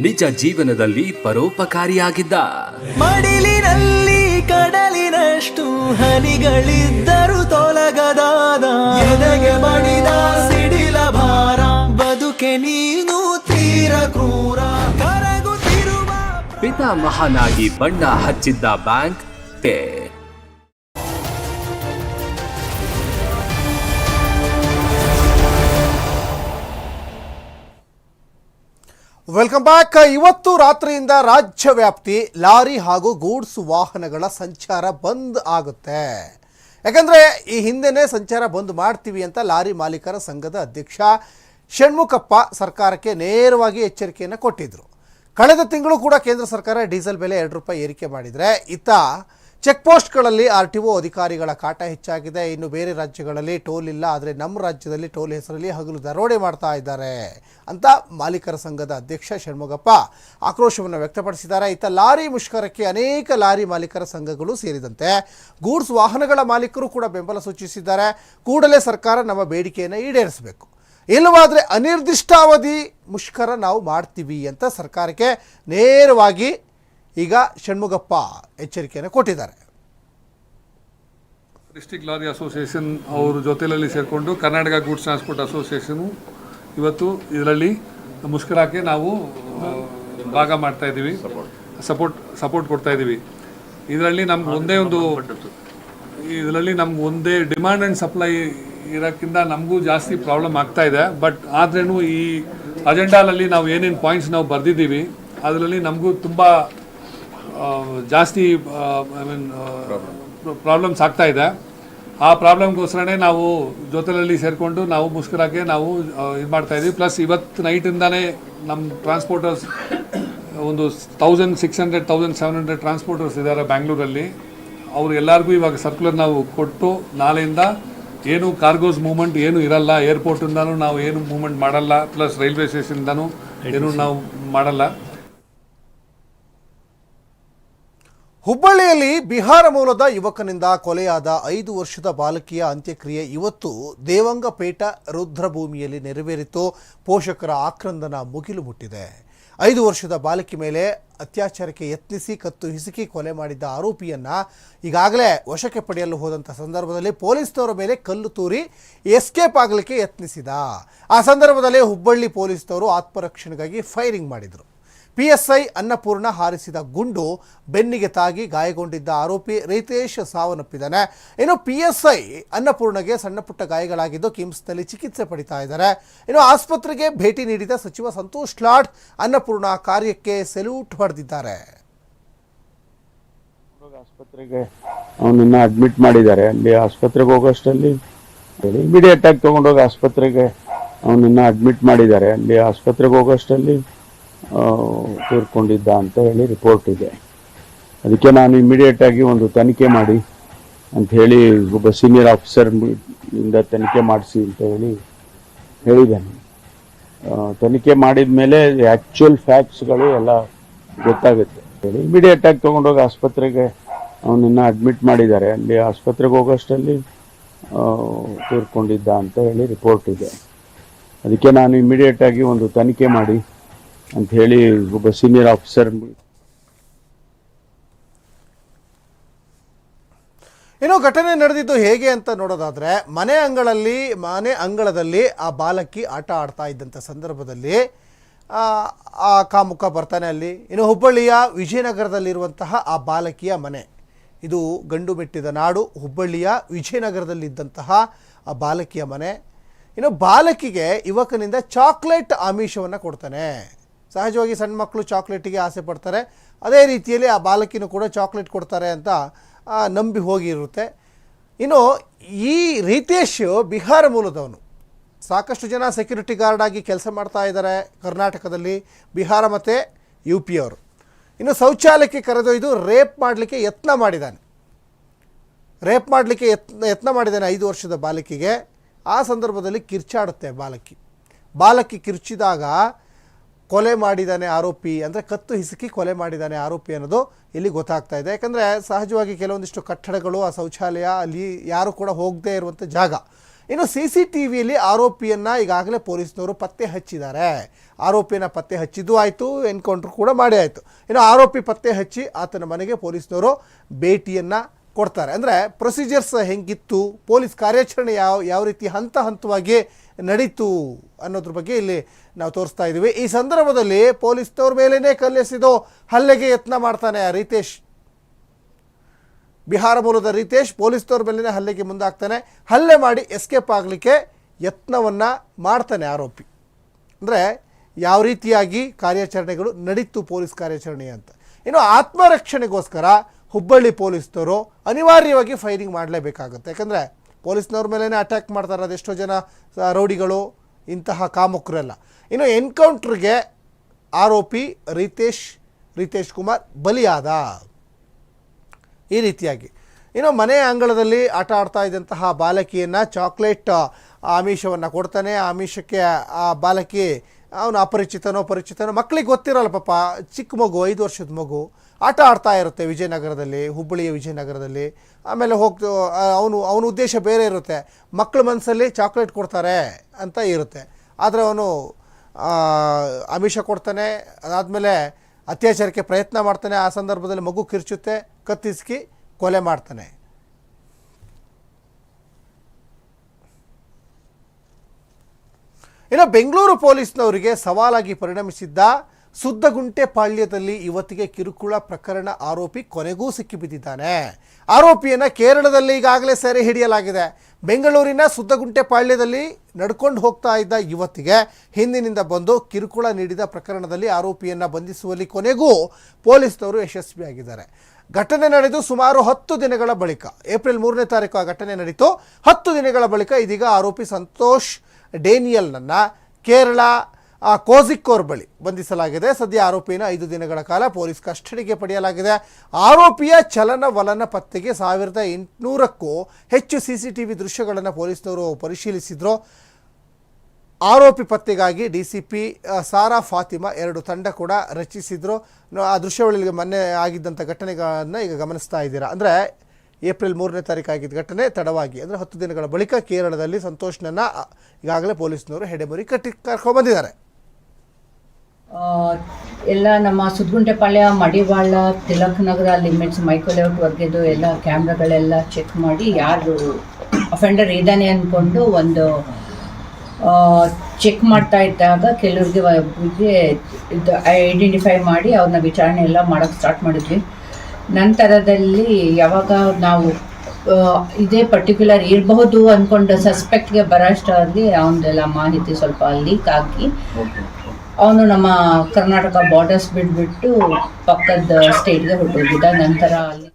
ನಿಜ ಜೀವನದಲ್ಲಿ ಪರೋಪಕಾರಿಯಾಗಿದ್ದ. ಮಡಿಲಿನಲ್ಲಿ ಕಡಲಿನಷ್ಟು ಹನಿಗಳಿದ್ದರು ತೊಲಗದಾದ. ಎದೆಗೆ ಮಡಿದ ಸಿಡಿಲ ಭಾರ. ಬದುಕೆ ನೀನು ತೀರ ಕ್ರೂರ. ಕರಗುತ್ತಿರುವ ಪಿತಾಮಹನಾಗಿ ಬಣ್ಣ ಹಚ್ಚಿದ್ದ ಬ್ಯಾಂಕ್ ಪೇ. ವೆಲ್ಕಮ್ ಬ್ಯಾಕ್ ಇವತ್ತು ರಾತ್ರಿಯಿಂದ ರಾಜ್ಯ ವ್ಯಾಪ್ತಿ ಲಾರಿ ಹಾಗೂ ಗೂಡ್ಸ್ ವಾಹನಗಳ ಸಂಚಾರ ಬಂದ್ ಆಗುತ್ತೆ. ಯಾಕಂದ್ರೆ ಈ ಹಿಂದೆನೇ ಸಂಚಾರ ಬಂದ್ ಮಾಡ್ತೀವಿ ಅಂತ ಲಾರಿ ಮಾಲೀಕರ ಸಂಘದ ಅಧ್ಯಕ್ಷ ಷಣ್ಮುಖಪ್ಪ ಸರ್ಕಾರಕ್ಕೆ ನೇರವಾಗಿ ಎಚ್ಚರಿಕೆಯನ್ನು ಕೊಟ್ಟಿದ್ರು. ಕಳೆದ ತಿಂಗಳು ಕೂಡ ಕೇಂದ್ರ ಸರ್ಕಾರ ಡೀಸೆಲ್ ಬೆಲೆ ಎರಡು ರೂಪಾಯಿ ಏರಿಕೆ ಮಾಡಿದರೆ, ಇತ್ತ ಚೆಕ್ ಪೋಸ್ಟ್ಗಳಲ್ಲಿ ಆರ್ ಟಿ ಒ ಅಧಿಕಾರಿಗಳ ಕಾಟ ಹೆಚ್ಚಾಗಿದೆ. ಇನ್ನು ಬೇರೆ ರಾಜ್ಯಗಳಲ್ಲಿ ಟೋಲ್ ಇಲ್ಲ. ಆದರೆ ನಮ್ಮ ರಾಜ್ಯದಲ್ಲಿ ಟೋಲ್ ಹೆಸರಲ್ಲಿ ಹಗಲು ದರೋಡೆ ಮಾಡ್ತಾ ಇದ್ದಾರೆ ಅಂತ ಮಾಲೀಕರ ಸಂಘದ ಅಧ್ಯಕ್ಷ ಷಣ್ಮುಗಪ್ಪ ಆಕ್ರೋಶವನ್ನು ವ್ಯಕ್ತಪಡಿಸಿದ್ದಾರೆ. ಇತ್ತ ಲಾರಿ ಮುಷ್ಕರಕ್ಕೆ ಅನೇಕ ಲಾರಿ ಮಾಲೀಕರ ಸಂಘಗಳು ಸೇರಿದಂತೆ ಗೂಡ್ಸ್ ವಾಹನಗಳ ಮಾಲೀಕರು ಕೂಡ ಬೆಂಬಲ ಸೂಚಿಸಿದ್ದಾರೆ. ಕೂಡಲೇ ಸರ್ಕಾರ ನಮ್ಮ ಬೇಡಿಕೆಯನ್ನು ಈಡೇರಿಸಬೇಕು. ಇಲ್ಲವಾದರೆ ಅನಿರ್ದಿಷ್ಟಾವಧಿ ಮುಷ್ಕರ ನಾವು ಮಾಡ್ತೀವಿ ಅಂತ ಸರ್ಕಾರಕ್ಕೆ ನೇರವಾಗಿ ಈಗ ಷಣ್ಮುಗಪ್ಪ ಎಚ್ಚರಿಕೆಯನ್ನು ಕೊಟ್ಟಿದ್ದಾರೆ. ಡಿಸ್ಟಿಕ್ ಲಾರಿ ಅಸೋಸಿಯೇಷನ್ ಅವ್ರ ಜೊತೆಯಲ್ಲಿ ಸೇರಿಕೊಂಡು ಕರ್ನಾಟಕ ಗೂಡ್ಸ್ ಟ್ರಾನ್ಸ್ಪೋರ್ಟ್ ಅಸೋಸಿಯೇಷನು ಇವತ್ತು ಇದರಲ್ಲಿ ಮುಷ್ಕರಕ್ಕೆ ನಾವು ಭಾಗ ಮಾಡ್ತಾ ಇದ್ದೀವಿ. ಸಪೋರ್ಟ್ ಸಪೋರ್ಟ್ ಕೊಡ್ತಾ ಇದ್ದೀವಿ. ಇದರಲ್ಲಿ ನಮ್ಗೆ ಒಂದೇ ಒಂದು, ಇದರಲ್ಲಿ ನಮ್ಗೆ ಒಂದೇ ಡಿಮ್ಯಾಂಡ್ ಆ್ಯಂಡ್ ಸಪ್ಲೈ ಇರೋಕ್ಕಿಂತ ನಮಗೂ ಜಾಸ್ತಿ ಪ್ರಾಬ್ಲಮ್ ಆಗ್ತಾ ಇದೆ. ಬಟ್ ಆದ್ರೂ ಈ ಅಜೆಂಡಾದಲ್ಲಿ ನಾವು ಏನೇನು ಪಾಯಿಂಟ್ಸ್ ನಾವು ಬರೆದಿದ್ದೀವಿ, ಅದರಲ್ಲಿ ನಮಗೂ ತುಂಬ ಜಾಸ್ತಿ ಐ ಮೀನ್ ಪ್ರಾಬ್ಲಮ್ಸ್ ಆಗ್ತಾ ಇದೆ. ಆ ಪ್ರಾಬ್ಲಮ್ಗೋಸ್ಕರನೇ ನಾವು ಜೊತೆಲಲ್ಲಿ ಸೇರಿಕೊಂಡು ನಾವು ಮುಷ್ಕರಕ್ಕೆ ನಾವು ಇದು ಮಾಡ್ತಾ ಇದ್ದೀವಿ ಪ್ಲಸ್ ಇವತ್ತು ನೈಟಿಂದಾನೇ ನಮ್ಮ ಟ್ರಾನ್ಸ್ಪೋರ್ಟರ್ಸ್ ಒಂದು thousand six hundred thousand seven hundred transporters ಇದ್ದಾರೆ ಬ್ಯಾಂಗ್ಳೂರಲ್ಲಿ ಅವ್ರು ಎಲ್ಲರಿಗೂ ಇವಾಗ ಸರ್ಕ್ಯುಲರ್ ನಾವು ಕೊಟ್ಟು ನಾಳೆಯಿಂದ ಏನು ಕಾರ್ಗೋಸ್ ಮೂವ್ಮೆಂಟ್ ಏನು ಇರಲ್ಲ. ಏರ್ಪೋರ್ಟಿಂದನೂ ನಾವು ಏನು ಮೂವ್ಮೆಂಟ್ ಮಾಡಲ್ಲ. ಪ್ಲಸ್ ರೈಲ್ವೆ ಸ್ಟೇಷನ್ದಿಂದನೂ ಏನು ನಾವು ಮಾಡಲ್ಲ. ಹುಬ್ಬಳ್ಳಿಯಲ್ಲಿ ಬಿಹಾರ ಮೂಲದ ಯುವಕನಿಂದ ಕೊಲೆಯಾದ ಐದು ವರ್ಷದ ಬಾಲಕಿಯ ಅಂತ್ಯಕ್ರಿಯೆ ಇವತ್ತು ದೇವಂಗಪೇಟ ರುದ್ರಭೂಮಿಯಲ್ಲಿ ನೆರವೇರಿತು. ಪೋಷಕರ ಆಕ್ರಂದನ ಮುಗಿಲು ಮುಟ್ಟಿದೆ. ಐದು ವರ್ಷದ ಬಾಲಕಿ ಮೇಲೆ ಅತ್ಯಾಚಾರಕ್ಕೆ ಯತ್ನಿಸಿ ಕತ್ತು ಹಿಸುಕಿ ಕೊಲೆ ಮಾಡಿದ್ದ ಆರೋಪಿಯನ್ನ ಈಗಾಗಲೇ ವಶಕ್ಕೆ ಪಡೆಯಲು ಹೋದಂಥ ಸಂದರ್ಭದಲ್ಲಿ ಪೊಲೀಸ್ನವರ ಮೇಲೆ ಕಲ್ಲು ತೂರಿ ಎಸ್ಕೇಪ್ ಆಗಲಿಕ್ಕೆ ಯತ್ನಿಸಿದ. ಆ ಸಂದರ್ಭದಲ್ಲಿ ಹುಬ್ಬಳ್ಳಿ ಪೊಲೀಸ್ನವರು ಆತ್ಮರಕ್ಷಣೆಗಾಗಿ ಫೈರಿಂಗ್ ಮಾಡಿದರು. ಪಿಎಸ್ಐ ಅನ್ನಪೂರ್ಣ ಹಾರಿಸಿದ ಗುಂಡು ಬೆನ್ನಿಗೆ ತಾಗಿ ಗಾಯಗೊಂಡಿದ್ದ ಆರೋಪಿ ರಿತೇಶ್ ಸಾವನ್ನಪ್ಪಿದ್ದಾನೆ. ಇನ್ನು ಪಿಎಸ್ಐ ಅನ್ನಪೂರ್ಣಗೆ ಸಣ್ಣ ಪುಟ್ಟ ಗಾಯಗಳಾಗಿದ್ದು ಕಿಮ್ಸ್ನಲ್ಲಿ ಚಿಕಿತ್ಸೆ ಪಡಿತಾ ಇದ್ದಾರೆ. ಇನ್ನು ಆಸ್ಪತ್ರೆಗೆ ಭೇಟಿ ನೀಡಿದ ಸಚಿವ ಸಂತೋಷ್ ಲಾಡ್ ಅನ್ನಪೂರ್ಣ ಕಾರ್ಯಕ್ಕೆ ಸೆಲ್ಯೂಟ್ ಹೊಡೆದಿದ್ದಾರೆ. ಆಸ್ಪತ್ರೆಗೆ ಅವನನ್ನ ಅಡ್ಮಿಟ್ ಮಾಡಿದ್ದಾರೆ. ಅಲ್ಲಿ ಆಸ್ಪತ್ರೆಗೆ ಹೋಗೋಷ್ಟರಲ್ಲಿ ಇಮಿಡಿಯೇಟ್ ಆಗಿ ತಗೊಂಡೋಗಿ ಆಸ್ಪತ್ರೆಗೆ ಅವನನ್ನ ಅಡ್ಮಿಟ್ ಮಾಡಿದ್ದಾರೆ. ಅಲ್ಲಿ ಆಸ್ಪತ್ರೆಗೆ ಹೋಗೋಷ್ಟರಲ್ಲಿ ಆ, ತೀರ್ಕೊಂಡಿದ್ದ ಅಂತ ಹೇಳಿ ರಿಪೋರ್ಟ್ ಇದೆ. ಅದಕ್ಕೆ ನಾನು ಇಮಿಡಿಯೇಟ್ ಆಗಿ ಒಂದು ತನಿಖೆ ಮಾಡಿ ಅಂತ ಹೇಳಿ ಒಬ್ಬ ಸೀನಿಯರ್ ಆಫೀಸರ್ ಇಂದ ತನಿಖೆ ಮಾಡಿಸಿ ಅಂತ ಹೇಳಿ ಹೇಳಿದ್ದೇನೆ. ತನಿಖೆ ಮಾಡಿದ ಮೇಲೆ ಆ್ಯಕ್ಚುಯಲ್ ಫ್ಯಾಕ್ಟ್ಸ್ಗಳು ಎಲ್ಲ ಗೊತ್ತಾಗುತ್ತೆ ಹೇಳಿ ಇಮಿಡಿಯೇಟ್ ಆಗಿ ತಗೊಂಡೋಗಿ ಆಸ್ಪತ್ರೆಗೆ ಅವನನ್ನು ಅಡ್ಮಿಟ್ ಮಾಡಿದ್ದಾರೆ. ಅಲ್ಲಿ ಆಸ್ಪತ್ರೆಗೆ ಹೋಗೋಷ್ಟರಲ್ಲಿ ತೀರ್ಕೊಂಡಿದ್ದ ಅಂತ ಹೇಳಿ ರಿಪೋರ್ಟ್ ಇದೆ. ಅದಕ್ಕೆ ನಾನು ಇಮಿಡಿಯೇಟ್ ಆಗಿ ಒಂದು ತನಿಖೆ ಮಾಡಿ ಅಂತ ಹೇಳಿ ಒಬ್ಬ ಸೀನಿಯರ್ ಆಫೀಸರ್ ಇನ್ನು ಘಟನೆ ನಡೆದಿದ್ದು ಹೇಗೆ ಅಂತ ನೋಡೋದಾದ್ರೆ ಮನೆ ಅಂಗಳಲ್ಲಿ ಮನೆ ಅಂಗಳದಲ್ಲಿ ಆ ಬಾಲಕಿ ಆಟ ಆಡ್ತಾ ಇದ್ದಂಥ ಸಂದರ್ಭದಲ್ಲಿ ಆ, ಕಾಮುಕ ಬರ್ತಾನೆ ಅಲ್ಲಿ. ಇನ್ನು ಹುಬ್ಬಳ್ಳಿಯ ವಿಜಯನಗರದಲ್ಲಿರುವಂತಹ ಆ ಬಾಲಕಿಯ ಮನೆ. ಇದು ಗಂಡು ಮೆಟ್ಟಿದ ನಾಡು ಹುಬ್ಬಳ್ಳಿಯ ವಿಜಯನಗರದಲ್ಲಿದ್ದಂತಹ ಆ ಬಾಲಕಿಯ ಮನೆ. ಇನ್ನು ಬಾಲಕಿಗೆ ಯುವಕನಿಂದ ಚಾಕ್ಲೇಟ್ ಆಮಿಷವನ್ನು ಕೊಡ್ತಾನೆ. ಸಹಜವಾಗಿ ಸಣ್ಣ ಮಕ್ಕಳು ಚಾಕ್ಲೇಟಿಗೆ ಆಸೆ ಪಡ್ತಾರೆ. ಅದೇ ರೀತಿಯಲ್ಲಿ ಆ ಬಾಲಕಿನೂ ಕೂಡ ಚಾಕ್ಲೇಟ್ ಕೊಡ್ತಾರೆ ಅಂತ ನಂಬಿ ಹೋಗಿರುತ್ತೆ. ಇನ್ನು ಈ ರಿತೇಶ್ ಬಿಹಾರ ಮೂಲದವನು. ಸಾಕಷ್ಟು ಜನ ಸೆಕ್ಯೂರಿಟಿ ಗಾರ್ಡ್ ಆಗಿ ಕೆಲಸ ಮಾಡ್ತಾ ಇದ್ದಾರೆ ಕರ್ನಾಟಕದಲ್ಲಿ, ಬಿಹಾರ ಮತ್ತು ಯು ಪಿ ಅವರು. ಇನ್ನು ಶೌಚಾಲಯಕ್ಕೆ ಕರೆದೊಯ್ದು ರೇಪ್ ಮಾಡಲಿಕ್ಕೆ ಯತ್ನ ಮಾಡಿದ್ದಾನೆ. ರೇಪ್ ಮಾಡಲಿಕ್ಕೆ ಯತ್ನ ಯತ್ನ ಮಾಡಿದ್ದಾನೆ ಐದು ವರ್ಷದ ಬಾಲಕಿಗೆ. ಆ ಸಂದರ್ಭದಲ್ಲಿ ಕಿರ್ಚಾಡುತ್ತೆ ಬಾಲಕಿ. ಬಾಲಕಿ ಕಿರ್ಚಿದಾಗ ಕೊಲೆ ಮಾಡಿದ್ದಾನೆ ಆರೋಪಿ ಅಂದರೆ ಕತ್ತು ಹಿಸುಕಿ ಕೊಲೆ ಮಾಡಿದ್ದಾನೆ ಆರೋಪಿ ಅನ್ನೋದು ಇಲ್ಲಿ ಗೊತ್ತಾಗ್ತಾ ಇದೆ. ಯಾಕಂದರೆ ಸಹಜವಾಗಿ ಕೆಲವೊಂದಿಷ್ಟು ಕಟ್ಟಡಗಳು, ಆ ಶೌಚಾಲಯ ಅಲ್ಲಿ ಯಾರು ಕೂಡ ಹೋಗದೇ ಇರುವಂಥ ಜಾಗ. ಇನ್ನು ಸಿ ಸಿ ಟಿ ವಿಯಲ್ಲಿ ಆರೋಪಿಯನ್ನು ಈಗಾಗಲೇ ಪೊಲೀಸ್ನವರು ಪತ್ತೆ ಹಚ್ಚಿದ್ದಾರೆ. ಆರೋಪಿಯನ್ನು ಪತ್ತೆ ಹಚ್ಚಿದ್ದು ಆಯಿತು, ಎನ್ಕೌಂಟ್ರ್ ಕೂಡ ಮಾಡಿ ಆಯಿತು. ಇನ್ನು ಆರೋಪಿ ಪತ್ತೆ ಹಚ್ಚಿ ಆತನ ಮನೆಗೆ ಪೊಲೀಸ್ನವರು ಭೇಟಿಯನ್ನು ಕೊಡ್ತಾರೆ. ಅಂದರೆ ಪ್ರೊಸೀಜರ್ಸ್ ಹೆಂಗಿತ್ತು, ಪೊಲೀಸ್ ಕಾರ್ಯಾಚರಣೆ ಯಾವ ಯಾವ ರೀತಿ ಹಂತ ಹಂತವಾಗಿ ನಡೀತು ಅನ್ನೋದ್ರ ಬಗ್ಗೆ ಇಲ್ಲಿ ನಾವು ತೋರಿಸ್ತಾ ಇದ್ದೀವಿ. ಈ ಸಂದರ್ಭದಲ್ಲಿ ಪೊಲೀಸ್ನವ್ರ ಮೇಲೇ ಕಲ್ಲೆಸಿದು ಹಲ್ಲೆಗೆ ಯತ್ನ ಮಾಡ್ತಾನೆ ಆ ರೀತೇಶ್. ಬಿಹಾರ ಮೂಲದ ರೀತೇಶ್ ಪೊಲೀಸ್ನವ್ರ ಮೇಲೇ ಹಲ್ಲೆಗೆ ಮುಂದಾಗ್ತಾನೆ. ಹಲ್ಲೆ ಮಾಡಿ ಎಸ್ಕೇಪ್ ಆಗಲಿಕ್ಕೆ ಯತ್ನವನ್ನು ಮಾಡ್ತಾನೆ ಆರೋಪಿ. ಅಂದರೆ ಯಾವ ರೀತಿಯಾಗಿ ಕಾರ್ಯಾಚರಣೆಗಳು ನಡೀತು ಪೊಲೀಸ್ ಕಾರ್ಯಾಚರಣೆ ಅಂತ. ಇನ್ನು ಆತ್ಮರಕ್ಷಣೆಗೋಸ್ಕರ ಹುಬ್ಬಳ್ಳಿ ಪೊಲೀಸ್ನವರು ಅನಿವಾರ್ಯವಾಗಿ ಫೈರಿಂಗ್ ಮಾಡಲೇಬೇಕಾಗುತ್ತೆ. ಯಾಕಂದರೆ ಪೊಲೀಸ್ನವ್ರ ಮೇಲೇ ಅಟ್ಯಾಕ್ ಮಾಡ್ತಾರೆ ಅದೆಷ್ಟೋ ಜನ ರೌಡಿಗಳು ಇಂತಹ ಕಾಮುಕರೆಲ್ಲ ಇನ್ನು ಎನ್ಕೌಂಟ್ರಿಗೆ ಆರೋಪಿ ರಿತೇಶ್ ರಿತೇಶ್ ಕುಮಾರ್ ಬಲಿಯಾದ ಈ ರೀತಿಯಾಗಿ ಇನ್ನು ಮನೆ ಅಂಗಳದಲ್ಲಿ ಆಟ ಆಡ್ತಾ ಇದ್ದಂತಹ ಬಾಲಕಿಯನ್ನು ಚಾಕ್ಲೇಟ್ ಆಮಿಷವನ್ನು ಕೊಡ್ತಾನೆ ಆಮಿಷಕ್ಕೆ ಆ ಬಾಲಕಿ ಅವನು ಅಪರಿಚಿತನೋ ಪರಿಚಿತನೋ ಮಕ್ಕಳಿಗೆ ಗೊತ್ತಿರಲ್ಲ ಪಾಪ, ಚಿಕ್ಕ ಮಗು, ಐದು ವರ್ಷದ ಮಗು, ಆಟ ಆಡ್ತಾ ಇರುತ್ತೆ ವಿಜಯನಗರದಲ್ಲಿ, ಹುಬ್ಬಳ್ಳಿಯ ವಿಜಯನಗರದಲ್ಲಿ. ಆಮೇಲೆ ಹೋಗ್ತು ಅವನು, ಅವನ ಉದ್ದೇಶ ಬೇರೆ ಇರುತ್ತೆ. ಮಕ್ಕಳ ಮನಸ್ಸಲ್ಲಿ ಚಾಕ್ಲೇಟ್ ಕೊಡ್ತಾರೆ ಅಂತ ಇರುತ್ತೆ. ಆದರೆ ಅವನು ಆಮಿಷ ಕೊಡ್ತಾನೆ. ಅದಾದಮೇಲೆ ಅತ್ಯಾಚಾರಕ್ಕೆ ಪ್ರಯತ್ನ ಮಾಡ್ತಾನೆ. ಆ ಸಂದರ್ಭದಲ್ಲಿ ಮಗು ಕಿರ್ಚುತ್ತೆ, ಕತ್ತಿಸ್ಕಿ ಕೊಲೆ ಮಾಡ್ತಾನೆ. ಇನ್ನು ಬೆಂಗಳೂರು ಪೊಲೀಸ್ನವರಿಗೆ ಸವಾಲಾಗಿ ಪರಿಣಮಿಸಿದ್ದ ಸುದ್ದಗುಂಟೆ ಪಾಳ್ಯದಲ್ಲಿ ಇವತ್ತಿಗೆ ಕಿರುಕುಳ ಪ್ರಕರಣ ಆರೋಪಿ ಕೊನೆಗೂ ಸಿಕ್ಕಿಬಿದ್ದಿದ್ದಾನೆ. ಆರೋಪಿಯನ್ನು ಕೇರಳದಲ್ಲಿ ಈಗಾಗಲೇ ಸೆರೆ ಹಿಡಿಯಲಾಗಿದೆ. ಬೆಂಗಳೂರಿನ ಸುದ್ದಗುಂಟೆ ಪಾಳ್ಯದಲ್ಲಿ ನಡ್ಕೊಂಡು ಹೋಗ್ತಾ ಇದ್ದ ಯುವತಿಗೆ ಹಿಂದಿನಿಂದ ಬಂದು ಕಿರುಕುಳ ನೀಡಿದ ಪ್ರಕರಣದಲ್ಲಿ ಆರೋಪಿಯನ್ನು ಬಂಧಿಸುವಲ್ಲಿ ಕೊನೆಗೂ ಪೊಲೀಸ್ನವರು ಯಶಸ್ವಿಯಾಗಿದ್ದಾರೆ. ಘಟನೆ ನಡೆದು ಸುಮಾರು ಹತ್ತು ದಿನಗಳ ಬಳಿಕ, ಏಪ್ರಿಲ್ ಮೂರನೇ ತಾರೀಕು ಆ ಘಟನೆ ನಡೀತು. ಹತ್ತು ದಿನಗಳ ಬಳಿಕ ಇದೀಗ ಆರೋಪಿ ಸಂತೋಷ್ ಡೇನಿಯಲ್ನನ್ನು ಕೇರಳ ಕೋಜಿಕ್ಕೋರ್ ಬಳಿ ಬಂಧಿಸಲಾಗಿದೆ. ಸದ್ಯ ಆರೋಪಿನ ಐದು ದಿನಗಳ ಕಾಲ ಪೊಲೀಸ್ ಕಸ್ಟಡಿಗೆ ಪಡೆಯಲಾಗಿದೆ. ಆರೋಪಿಯ ಚಲನವಲನ ಪತ್ತೆಗೆ ಸಾವಿರದ ಎಂಟುನೂರಕ್ಕೂ ಹೆಚ್ಚು ಸಿ ಸಿ ಟಿ ವಿ ದೃಶ್ಯಗಳನ್ನು ಪೊಲೀಸ್ನವರು ಪರಿಶೀಲಿಸಿದ್ರು. ಆರೋಪಿ ಪತ್ತೆಗಾಗಿ D C P Sara Fathima ಎರಡು ತಂಡ ಕೂಡ ರಚಿಸಿದ್ರು. ಆ ದೃಶ್ಯಗಳಿಗೆ ಮೊನ್ನೆ ಆಗಿದ್ದಂಥ ಘಟನೆಗಳನ್ನು ಈಗ ಗಮನಿಸ್ತಾ ಇದ್ದೀರಾ? ಅಂದರೆ ಏಪ್ರಿಲ್ ಮೂರನೇ ತಾರೀಕು ಆಗಿದ್ದ ಘಟನೆ ತಡವಾಗಿ. ಅಂದರೆ ಹತ್ತು ದಿನಗಳ ಬಳಿಕ ಕೇರಳದಲ್ಲಿ ಸಂತೋಷ್ನನ್ನ ಈಗಾಗಲೇ ಪೊಲೀಸ್ನವರು ಹೆಡೆಮರಿ ಕಟ್ಟಿ ಕರ್ಕೊಂಡು ಬಂದಿದ್ದಾರೆ. ಎಲ್ಲ ನಮ್ಮ Suddaguntepalya Madiwala, Tilak Nagar limits micro layout ವರ್ಗೆದು ಎಲ್ಲ ಕ್ಯಾಮ್ರಾಗಳೆಲ್ಲ ಚೆಕ್ ಮಾಡಿ ಯಾರು ಅಫೆಂಡರ್ ಇದ್ದಾನೆ ಅಂದ್ಕೊಂಡು ಒಂದು ಚೆಕ್ ಮಾಡ್ತಾ ಇದ್ದಾಗ ಕೆಲವ್ರಿಗೆ ಇದು ಐಡೆಂಟಿಫೈ ಮಾಡಿ ಅವ್ರನ್ನ ವಿಚಾರಣೆ ಎಲ್ಲ ಮಾಡೋಕ್ಕೆ ಸ್ಟಾರ್ಟ್ ಮಾಡಿದ್ವಿ. ನಂತರದಲ್ಲಿ ಯಾವಾಗ ನಾವು ಇದೇ ಪರ್ಟಿಕ್ಯುಲರ್ ಇರಬಹುದು ಅಂದ್ಕೊಂಡು ಸಸ್ಪೆಕ್ಟ್ಗೆ ಬರೋಷ್ಟರಲ್ಲಿ ಅವನದೆಲ್ಲ ಮಾಹಿತಿ ಸ್ವಲ್ಪ ಲೀಕ್ ಆಗಿ ಅವನು ನಮ್ಮ ಕರ್ನಾಟಕ ಬಾರ್ಡರ್ಸ್ ಬಿಟ್ಬಿಟ್ಟು ಪಕ್ಕದ ಸ್ಟೇಟ್ಗೆ ಹೊರಟೋಗಿದ್ದ ನಂತರ ಅಲ್ಲಿ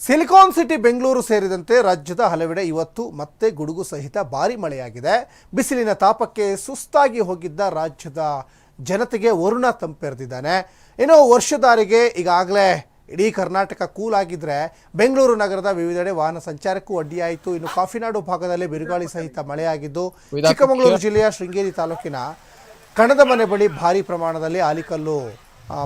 ಸಿಲಿಕಾನ್ ಸಿಟಿ ಬೆಂಗಳೂರು ಸೇರಿದಂತೆ ರಾಜ್ಯದ ಹಲವೆಡೆ ಇವತ್ತು ಮತ್ತೆ ಗುಡುಗು ಸಹಿತ ಭಾರಿ ಮಳೆಯಾಗಿದೆ. ಬಿಸಿಲಿನ ತಾಪಕ್ಕೆ ಸುಸ್ತಾಗಿ ಹೋಗಿದ್ದ ರಾಜ್ಯದ ಜನತೆಗೆ ವರುಣ ತಂಪೆರೆದಿದ್ದಾನೆ. ಇನ್ನು ವರ್ಷದಾರಿಗೆ ಈಗಾಗಲೇ ಇಡೀ ಕರ್ನಾಟಕ ಕೂಲ್ ಆಗಿದ್ರೆ ಬೆಂಗಳೂರು ನಗರದ ವಿವಿಧೆಡೆ ವಾಹನ ಸಂಚಾರಕ್ಕೂ ಅಡ್ಡಿಯಾಯಿತು ಇನ್ನು ಕಾಫಿನಾಡು ಭಾಗದಲ್ಲಿ ಬಿರುಗಾಳಿ ಸಹಿತ ಮಳೆಯಾಗಿದ್ದು ಚಿಕ್ಕಮಗಳೂರು ಜಿಲ್ಲೆಯ ಶೃಂಗೇರಿ ತಾಲೂಕಿನ ಕಣದ ಮನೆ ಬಳಿ ಭಾರಿ ಪ್ರಮಾಣದಲ್ಲಿ ಆಲಿಕಲ್ಲು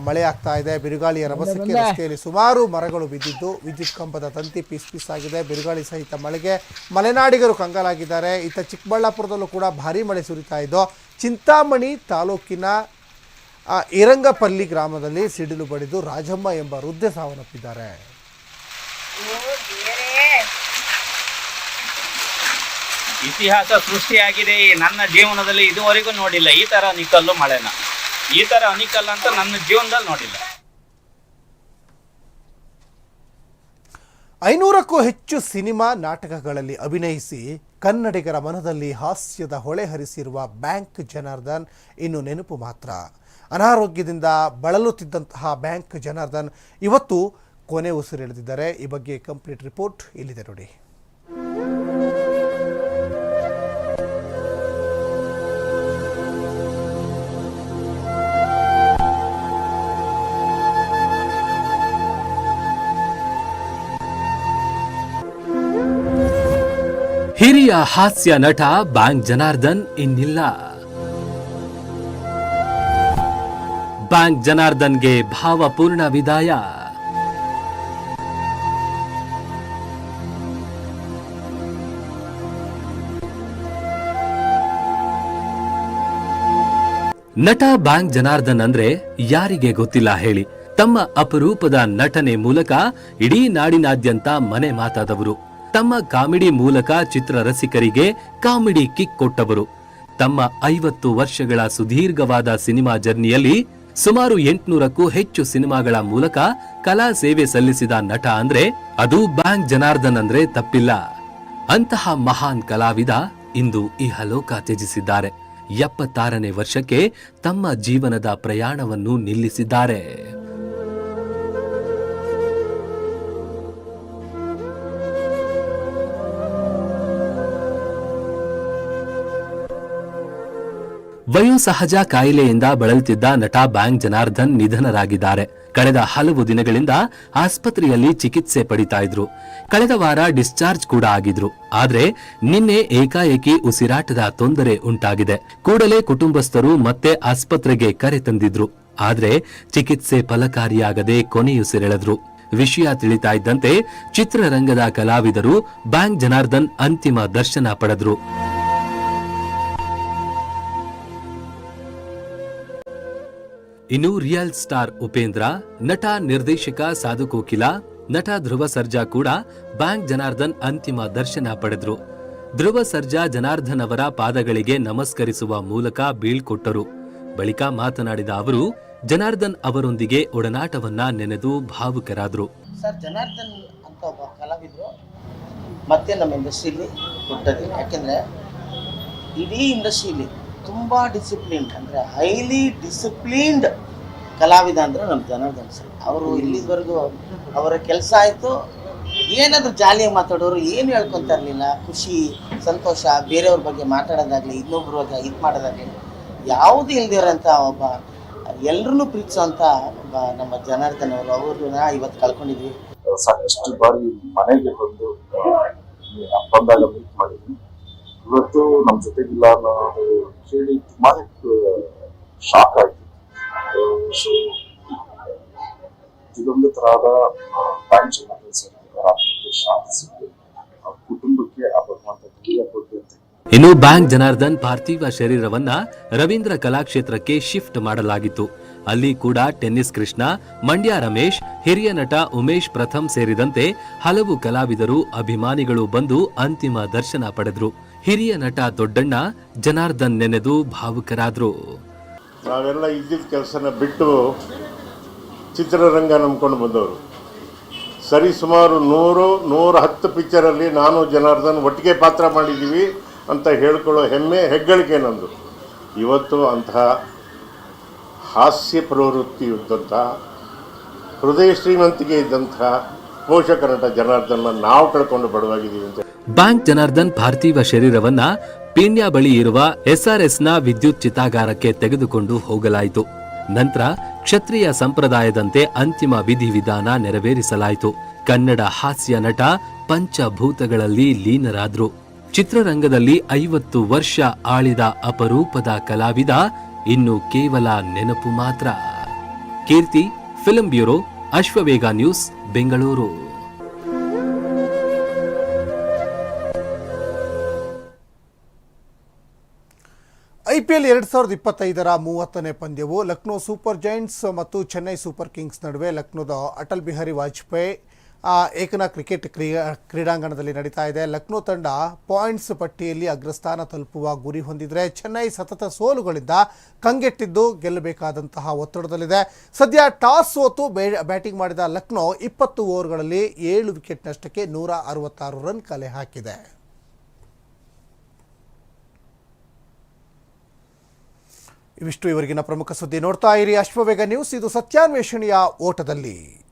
ಮಳೆ ಆಗ್ತಾ ಇದೆ. ಬಿರುಗಾಳಿಯ ರಭಸಕ್ಕೆ ರಸ್ತೆಯಲ್ಲಿ ಸುಮಾರು ಮರಗಳು ಬಿದ್ದಿದ್ದು ವಿದ್ಯುತ್ ಕಂಬದ ತಂತಿ ಪೀಸ್ ಪೀಸ್ ಆಗಿದೆ. ಬಿರುಗಾಳಿ ಸಹಿತ ಮಳೆಗೆ ಮಲೆನಾಡಿಗರು ಕಂಗಾಲಾಗಿದ್ದಾರೆ. ಇತ್ತ ಚಿಕ್ಕಬಳ್ಳಾಪುರದಲ್ಲೂ ಕೂಡ ಭಾರಿ ಮಳೆ ಸುರಿತಾ ಇದ್ದು ಚಿಂತಾಮಣಿ ತಾಲೂಕಿನ ಆ, ಇರಂಗಪಲ್ಲಿ ಗ್ರಾಮದಲ್ಲಿ ಸಿಡಿಲು ಬಡಿದು ರಾಜಮ್ಮ ಎಂಬ ವೃದ್ಧೆ ಸಾವನ್ನಪ್ಪಿದ್ದಾರೆ. ಇತಿಹಾಸ ಸೃಷ್ಟಿಯಾಗಿದೆ. ಈ ನನ್ನ ಜೀವನದಲ್ಲಿ ಇದುವರೆಗೂ ನೋಡಿಲ್ಲ. ಈ ತರ ಅನಿಕಲ್ಲು ಮಳೆನ. ಈ ತರ ಅನಿಕಲ್ ಅಂತ ನನ್ನ ಜೀವನದಲ್ಲಿ ನೋಡಿಲ್ಲ. ಐನೂರಕ್ಕೂ ಹೆಚ್ಚು ಸಿನಿಮಾ ನಾಟಕಗಳಲ್ಲಿ ಅಭಿನಯಿಸಿ ಕನ್ನಡಿಗರ ಮನದಲ್ಲಿ ಹಾಸ್ಯದ ಹೊಳೆ ಹರಿಸಿರುವ ಬ್ಯಾಂಕ್ ಜನಾರ್ದನ್ ಇನ್ನು ನೆನಪು ಮಾತ್ರ. ಅನಾರೋಗ್ಯದಿಂದ ಬಳಲುತ್ತಿದ್ದಂತಹ ಬ್ಯಾಂಕ್ ಜನಾರ್ದನ್ ಇವತ್ತು ಕೊನೆ ಉಸಿರೆಳೆದಿದ್ದಾರೆ ಈ ಬಗ್ಗೆ ಕಂಪ್ಲೀಟ್ ರಿಪೋರ್ಟ್ ಇಲ್ಲಿದೆ ನೋಡಿ. ಹಿರಿಯ ಹಾಸ್ಯ ನಟ ಬ್ಯಾಂಕ್ ಜನಾರ್ದನ್ ಇನ್ನಿಲ್ಲ. ಬ್ಯಾಂಕ್ ಜನಾರ್ದನ್ಗೆ ಭಾವಪೂರ್ಣ ವಿದಾಯ. ನಟ ಬ್ಯಾಂಕ್ ಜನಾರ್ದನ್ ಅಂದ್ರೆ ಯಾರಿಗೆ ಗೊತ್ತಿಲ್ಲ ಹೇಳಿ. ತಮ್ಮ ಅಪರೂಪದ ನಟನೆ ಮೂಲಕ ಇಡೀ ನಾಡಿನಾದ್ಯಂತ ಮನೆ ಮಾತಾದವರು. ತಮ್ಮ ಕಾಮಿಡಿ ಮೂಲಕ ಚಿತ್ರ ರಸಿಕರಿಗೆ ಕಾಮಿಡಿ ಕಿಕ್ ಕೊಟ್ಟವರು. ತಮ್ಮ ಐವತ್ತು ವರ್ಷಗಳ ಸುದೀರ್ಘವಾದ ಸಿನಿಮಾ ಜರ್ನಿಯಲ್ಲಿ ಸುಮಾರು ಎಂಟುನೂರಕ್ಕೂ ಹೆಚ್ಚು ಸಿನಿಮಾಗಳ ಮೂಲಕ ಕಲಾ ಸೇವೆ ಸಲ್ಲಿಸಿದ ನಟ ಅಂದ್ರೆ ಅದು ಬ್ಯಾಂಕ್ ಜನಾರ್ದನ್ ಅಂದ್ರೆ ತಪ್ಪಿಲ್ಲ. ಅಂತಹ ಮಹಾನ್ ಕಲಾವಿದ ಇಂದು ಇಹಲೋಕ ತ್ಯಜಿಸಿದ್ದಾರೆ. ಎಪ್ಪತ್ತಾರನೇ ವರ್ಷಕ್ಕೆ ತಮ್ಮ ಜೀವನದ ಪ್ರಯಾಣವನ್ನು ನಿಲ್ಲಿಸಿದ್ದಾರೆ. ವಯೋಸಹಜ ಕಾಯಿಲೆಯಿಂದ ಬಳಲುತ್ತಿದ್ದ ನಟ ಬ್ಯಾಂಕ್ ಜನಾರ್ದನ್ ನಿಧನರಾಗಿದ್ದಾರೆ. ಕಳೆದ ಹಲವು ದಿನಗಳಿಂದ ಆಸ್ಪತ್ರೆಯಲ್ಲಿ ಚಿಕಿತ್ಸೆ ಪಡಿತಾ ಇದ್ರು. ಕಳೆದ ವಾರ ಡಿಸ್ಚಾರ್ಜ್ ಕೂಡ ಆಗಿದ್ರು. ಆದ್ರೆ ನಿನ್ನೆ ಏಕಾಏಕಿ ಉಸಿರಾಟದ ತೊಂದರೆ ಉಂಟಾಗಿದೆ. ಕೂಡಲೇ ಕುಟುಂಬಸ್ಥರು ಮತ್ತೆ ಆಸ್ಪತ್ರೆಗೆ ಕರೆ ತಂದಿದ್ರು. ಆದ್ರೆ ಚಿಕಿತ್ಸೆ ಫಲಕಾರಿಯಾಗದೆ ಕೊನೆಯುಸಿರೆಳೆದ್ರು. ವಿಷಯ ತಿಳಿತಾ ಇದ್ದಂತೆ ಚಿತ್ರರಂಗದ ಕಲಾವಿದರು ಬ್ಯಾಂಕ್ ಜನಾರ್ದನ್ ಅಂತಿಮ ದರ್ಶನ ಪಡೆದ್ರು. ಇನ್ನು ರಿಯಲ್ ಸ್ಟಾರ್ ಉಪೇಂದ್ರ, ನಟ, ನಿರ್ದೇಶಕ ಸಾಧು ಕೋಕಿಲ, ನಟ ಧ್ರುವ ಸರ್ಜಾ ಕೂಡ ಬ್ಯಾಂಕ್ ಜನಾರ್ದನ್ ಅಂತಿಮ ದರ್ಶನ ಪಡೆದ್ರು. ಧ್ರುವ ಸರ್ಜಾ ಜನಾರ್ದನ್ ಅವರ ಪಾದಗಳಿಗೆ ನಮಸ್ಕರಿಸುವ ಮೂಲಕ ಬೀಳ್ಕೊಟ್ಟರು ಬಳಿಕ ಮಾತನಾಡಿದ ಅವರು, ಜನಾರ್ದನ್ ಅವರೊಂದಿಗೆ ಒಡನಾಟವನ್ನ ನೆನೆದು ಭಾವುಕರಾದ್ರು. ಸರ್, ಜನಾರ್ದನ್ ಒಬ್ಬ ಕಲಾವಿದರು ಮತ್ತೆ ನಮ್ಮ ಇಂಡಸ್ಟ್ರಿಲಿ ಕೊಟ್ಟದಿಲ್ಲ ಯಾಕೆಂದ್ರೆ ಇಡೀ ಇಂಡಸ್ಟ್ರಿಲಿ ತುಂಬ ಡಿಸಿಪ್ಲಿನ್ಡ್ ಅಂದರೆ ಹೈಲಿ ಡಿಸಿಪ್ಲಿನ್ಡ್ ಕಲಾವಿದ ಅಂದರೆ ನಮ್ಮ ಜನಾರ್ದನ್ ಸರ್. ಅವರು ಇಲ್ಲಿವರೆಗೂ ಅವರ ಕೆಲಸ ಆಯಿತು. ಏನಾದರೂ ಜಾಲಿಯಾಗಿ ಮಾತಾಡೋರು ಏನು ಹೇಳ್ಕೊತಾ ಇರಲಿಲ್ಲ. ಖುಷಿ ಸಂತೋಷ ಬೇರೆಯವ್ರ ಬಗ್ಗೆ ಮಾತಾಡೋದಾಗಲಿ ಇನ್ನೊಬ್ಬರ ಬಗ್ಗೆ ಇದು ಮಾಡೋದಾಗಲಿ ಯಾವುದೂ ಇಲ್ದಿರೋಂಥ ಒಬ್ಬ ಎಲ್ಲರನ್ನೂ ಪ್ರೀತಿಸೋಂಥ ಒಬ್ಬ ನಮ್ಮ ಜನಾರ್ದನ್ ಅವರು. ಅವ್ರನ್ನ ಇವತ್ತು ಕಳ್ಕೊಂಡಿದ್ವಿ. ಸಾಕಷ್ಟು ಬಾರಿ ಮನೆಗೆ ಬಂದು ಅಪ್ಪಂದಾಗ ಬಂದಾಗ ಮೀಟ್ ಮಾಡಿದ್ವಿ. ಇವತ್ತು ನಮ್ಮ ಜೊತೆಗಿಲ್ಲ ಅನ್ನೋದು ಕೇಳಿ ತುಂಬಾನೇ ಶಾಕ್ ಆಯ್ತು ಸೊ ಇದೊಂದು ತರಹದ ಬ್ಯಾಂಕ್ ಜನಾರ್ದನ್ ಸರ್ ಅವರ ಆತ್ಮಕ್ಕೆ ಶಾಂತಿ ಸಿಗಲಿ ಕುಟುಂಬಕ್ಕೆ ಆ ಭಗವಂತ ಧೈರ್ಯ ಕೊಡ್ಲಿ ಇನ್ನು ಬ್ಯಾಂಕ್ ಜನಾರ್ದನ್ ಪಾರ್ಥಿವ ಶರೀರವನ್ನ ರವೀಂದ್ರ ಕಲಾಕ್ಷೇತ್ರಕ್ಕೆ ಶಿಫ್ಟ್ ಮಾಡಲಾಗಿತ್ತು. ಅಲ್ಲಿ ಕೂಡ ಟೆನ್ನಿಸ್ ಕೃಷ್ಣ, ಮಂಡ್ಯ ರಮೇಶ್, ಹಿರಿಯ ನಟ ಉಮೇಶ್ ಪ್ರಥಮ್ ಸೇರಿದಂತೆ ಹಲವು ಕಲಾವಿದರು, ಅಭಿಮಾನಿಗಳು ಬಂದು ಅಂತಿಮ ದರ್ಶನ ಪಡೆದ್ರು. ಹಿರಿಯ ನಟ ದೊಡ್ಡಣ್ಣ ಜನಾರ್ದನ್ ನೆನೆದು ಭಾವುಕರಾದ್ರು. ನಾವೆಲ್ಲ ಇದ್ದಿದ್ದ ಕೆಲಸನ ಬಿಟ್ಟು ಚಿತ್ರರಂಗ ನಂಬ್ಕೊಂಡು ಬಂದವರು. ಸರಿ ಸುಮಾರು ನೂರು, ನೂರ ಹತ್ತು ಪಿಕ್ಚರಲ್ಲಿ ನಾನು ಜನಾರ್ದನ್ ಒಟ್ಟಿಗೆ ಪಾತ್ರ ಮಾಡಿದ್ದೀವಿ ಅಂತ ಹೇಳ್ಕೊಳ್ಳೋ ಹೆಮ್ಮೆ, ಹೆಗ್ಗಳಿಕೆ ನಂದು. ಇವತ್ತು ಅಂತಹ ಹಾಸ್ಯ ಪ್ರವೃತ್ತಿ ಇದ್ದಂತಹ ಹೃದಯ ಶ್ರೀಮಂತಿಕೆ ಇದ್ದಂಥ ಪೋಷಕ ನಟ ಜನಾರ್ದನ್ನ ನಾವು ಕಳ್ಕೊಂಡು ಬಡವಾಗಿದ್ದೀವಿ ಅಂತ ಬ್ಯಾಂಕ್ ಜನಾರ್ದನ್ ಪಾರ್ಥಿವ ಶರೀರವನ್ನ ಪೀಣ್ಯ ಬಳಿ ಇರುವ ಎಸ್ಆರ್ಎಸ್ನ ವಿದ್ಯುತ್ ಚಿತಾಗಾರಕ್ಕೆ ತೆಗೆದುಕೊಂಡು ಹೋಗಲಾಯಿತು. ನಂತರ ಕ್ಷತ್ರಿಯ ಸಂಪ್ರದಾಯದಂತೆ ಅಂತಿಮ ವಿಧಿವಿಧಾನ ನೆರವೇರಿಸಲಾಯಿತು. ಕನ್ನಡ ಹಾಸ್ಯ ನಟ ಪಂಚಭೂತಗಳಲ್ಲಿ ಲೀನರಾದ್ರು. ಚಿತ್ರರಂಗದಲ್ಲಿ ಐವತ್ತು ವರ್ಷ ಆಳಿದ ಅಪರೂಪದ ಕಲಾವಿದ ಇನ್ನು ಕೇವಲ ನೆನಪು ಮಾತ್ರ. Keerthi film bureau, Ashwavega news, Bengaluru. IPL ಎರಡು ಸಾವಿರದ ಇಪ್ಪತ್ತೈದರ ಮೂವತ್ತನೇ ಪಂದ್ಯವು ಲಕ್ನೋ ಸೂಪರ್ ಜೈಂಟ್ಸ್ ಮತ್ತು ಚೆನ್ನೈ ಸೂಪರ್ ಕಿಂಗ್ಸ್ ನಡುವೆ ಲಕ್ನೋದ ಅಟಲ್ ಬಿಹಾರಿ ವಾಜಪೇಯಿ ಏಕನಾ ಕ್ರಿಕೆಟ್ ಕ್ರೀಡಾ ಕ್ರೀಡಾಂಗಣದಲ್ಲಿ ನಡೀತಾ ಇದೆ. ಲಕ್ನೋ ತಂಡ ಪಾಯಿಂಟ್ಸ್ ಪಟ್ಟಿಯಲ್ಲಿ ಅಗ್ರಸ್ಥಾನ ತಲುಪುವ ಗುರಿ ಹೊಂದಿದ್ರೆ ಚೆನ್ನೈ ಸತತ ಸೋಲುಗಳಿಂದ ಕಂಗೆಟ್ಟಿದ್ದು ಗೆಲ್ಲಬೇಕಾದಂತಹ ಒತ್ತಡದಲ್ಲಿದೆ. ಸದ್ಯ ಟಾಸ್ ಸೋತು ಬ್ಯಾಟಿಂಗ್ ಮಾಡಿದ ಲಕ್ನೋ ಇಪ್ಪತ್ತು ಓವರ್ಗಳಲ್ಲಿ ಏಳು ವಿಕೆಟ್ ನಷ್ಟಕ್ಕೆ ನೂರ ಅರವತ್ತಾರು ರನ್ ಕಲೆ ಹಾಕಿದೆ. ಇವಿಷ್ಟು ಇವರಿಗಿನ ಪ್ರಮುಖ ಸುದ್ದಿ ನೋಡ್ತಾ ಇರಿ. ಅಶ್ವವೇಗ ನ್ಯೂಸ್, ಇದು ಸತ್ಯಾನ್ವೇಷಣೆಯ ಓಟದಲ್ಲಿ.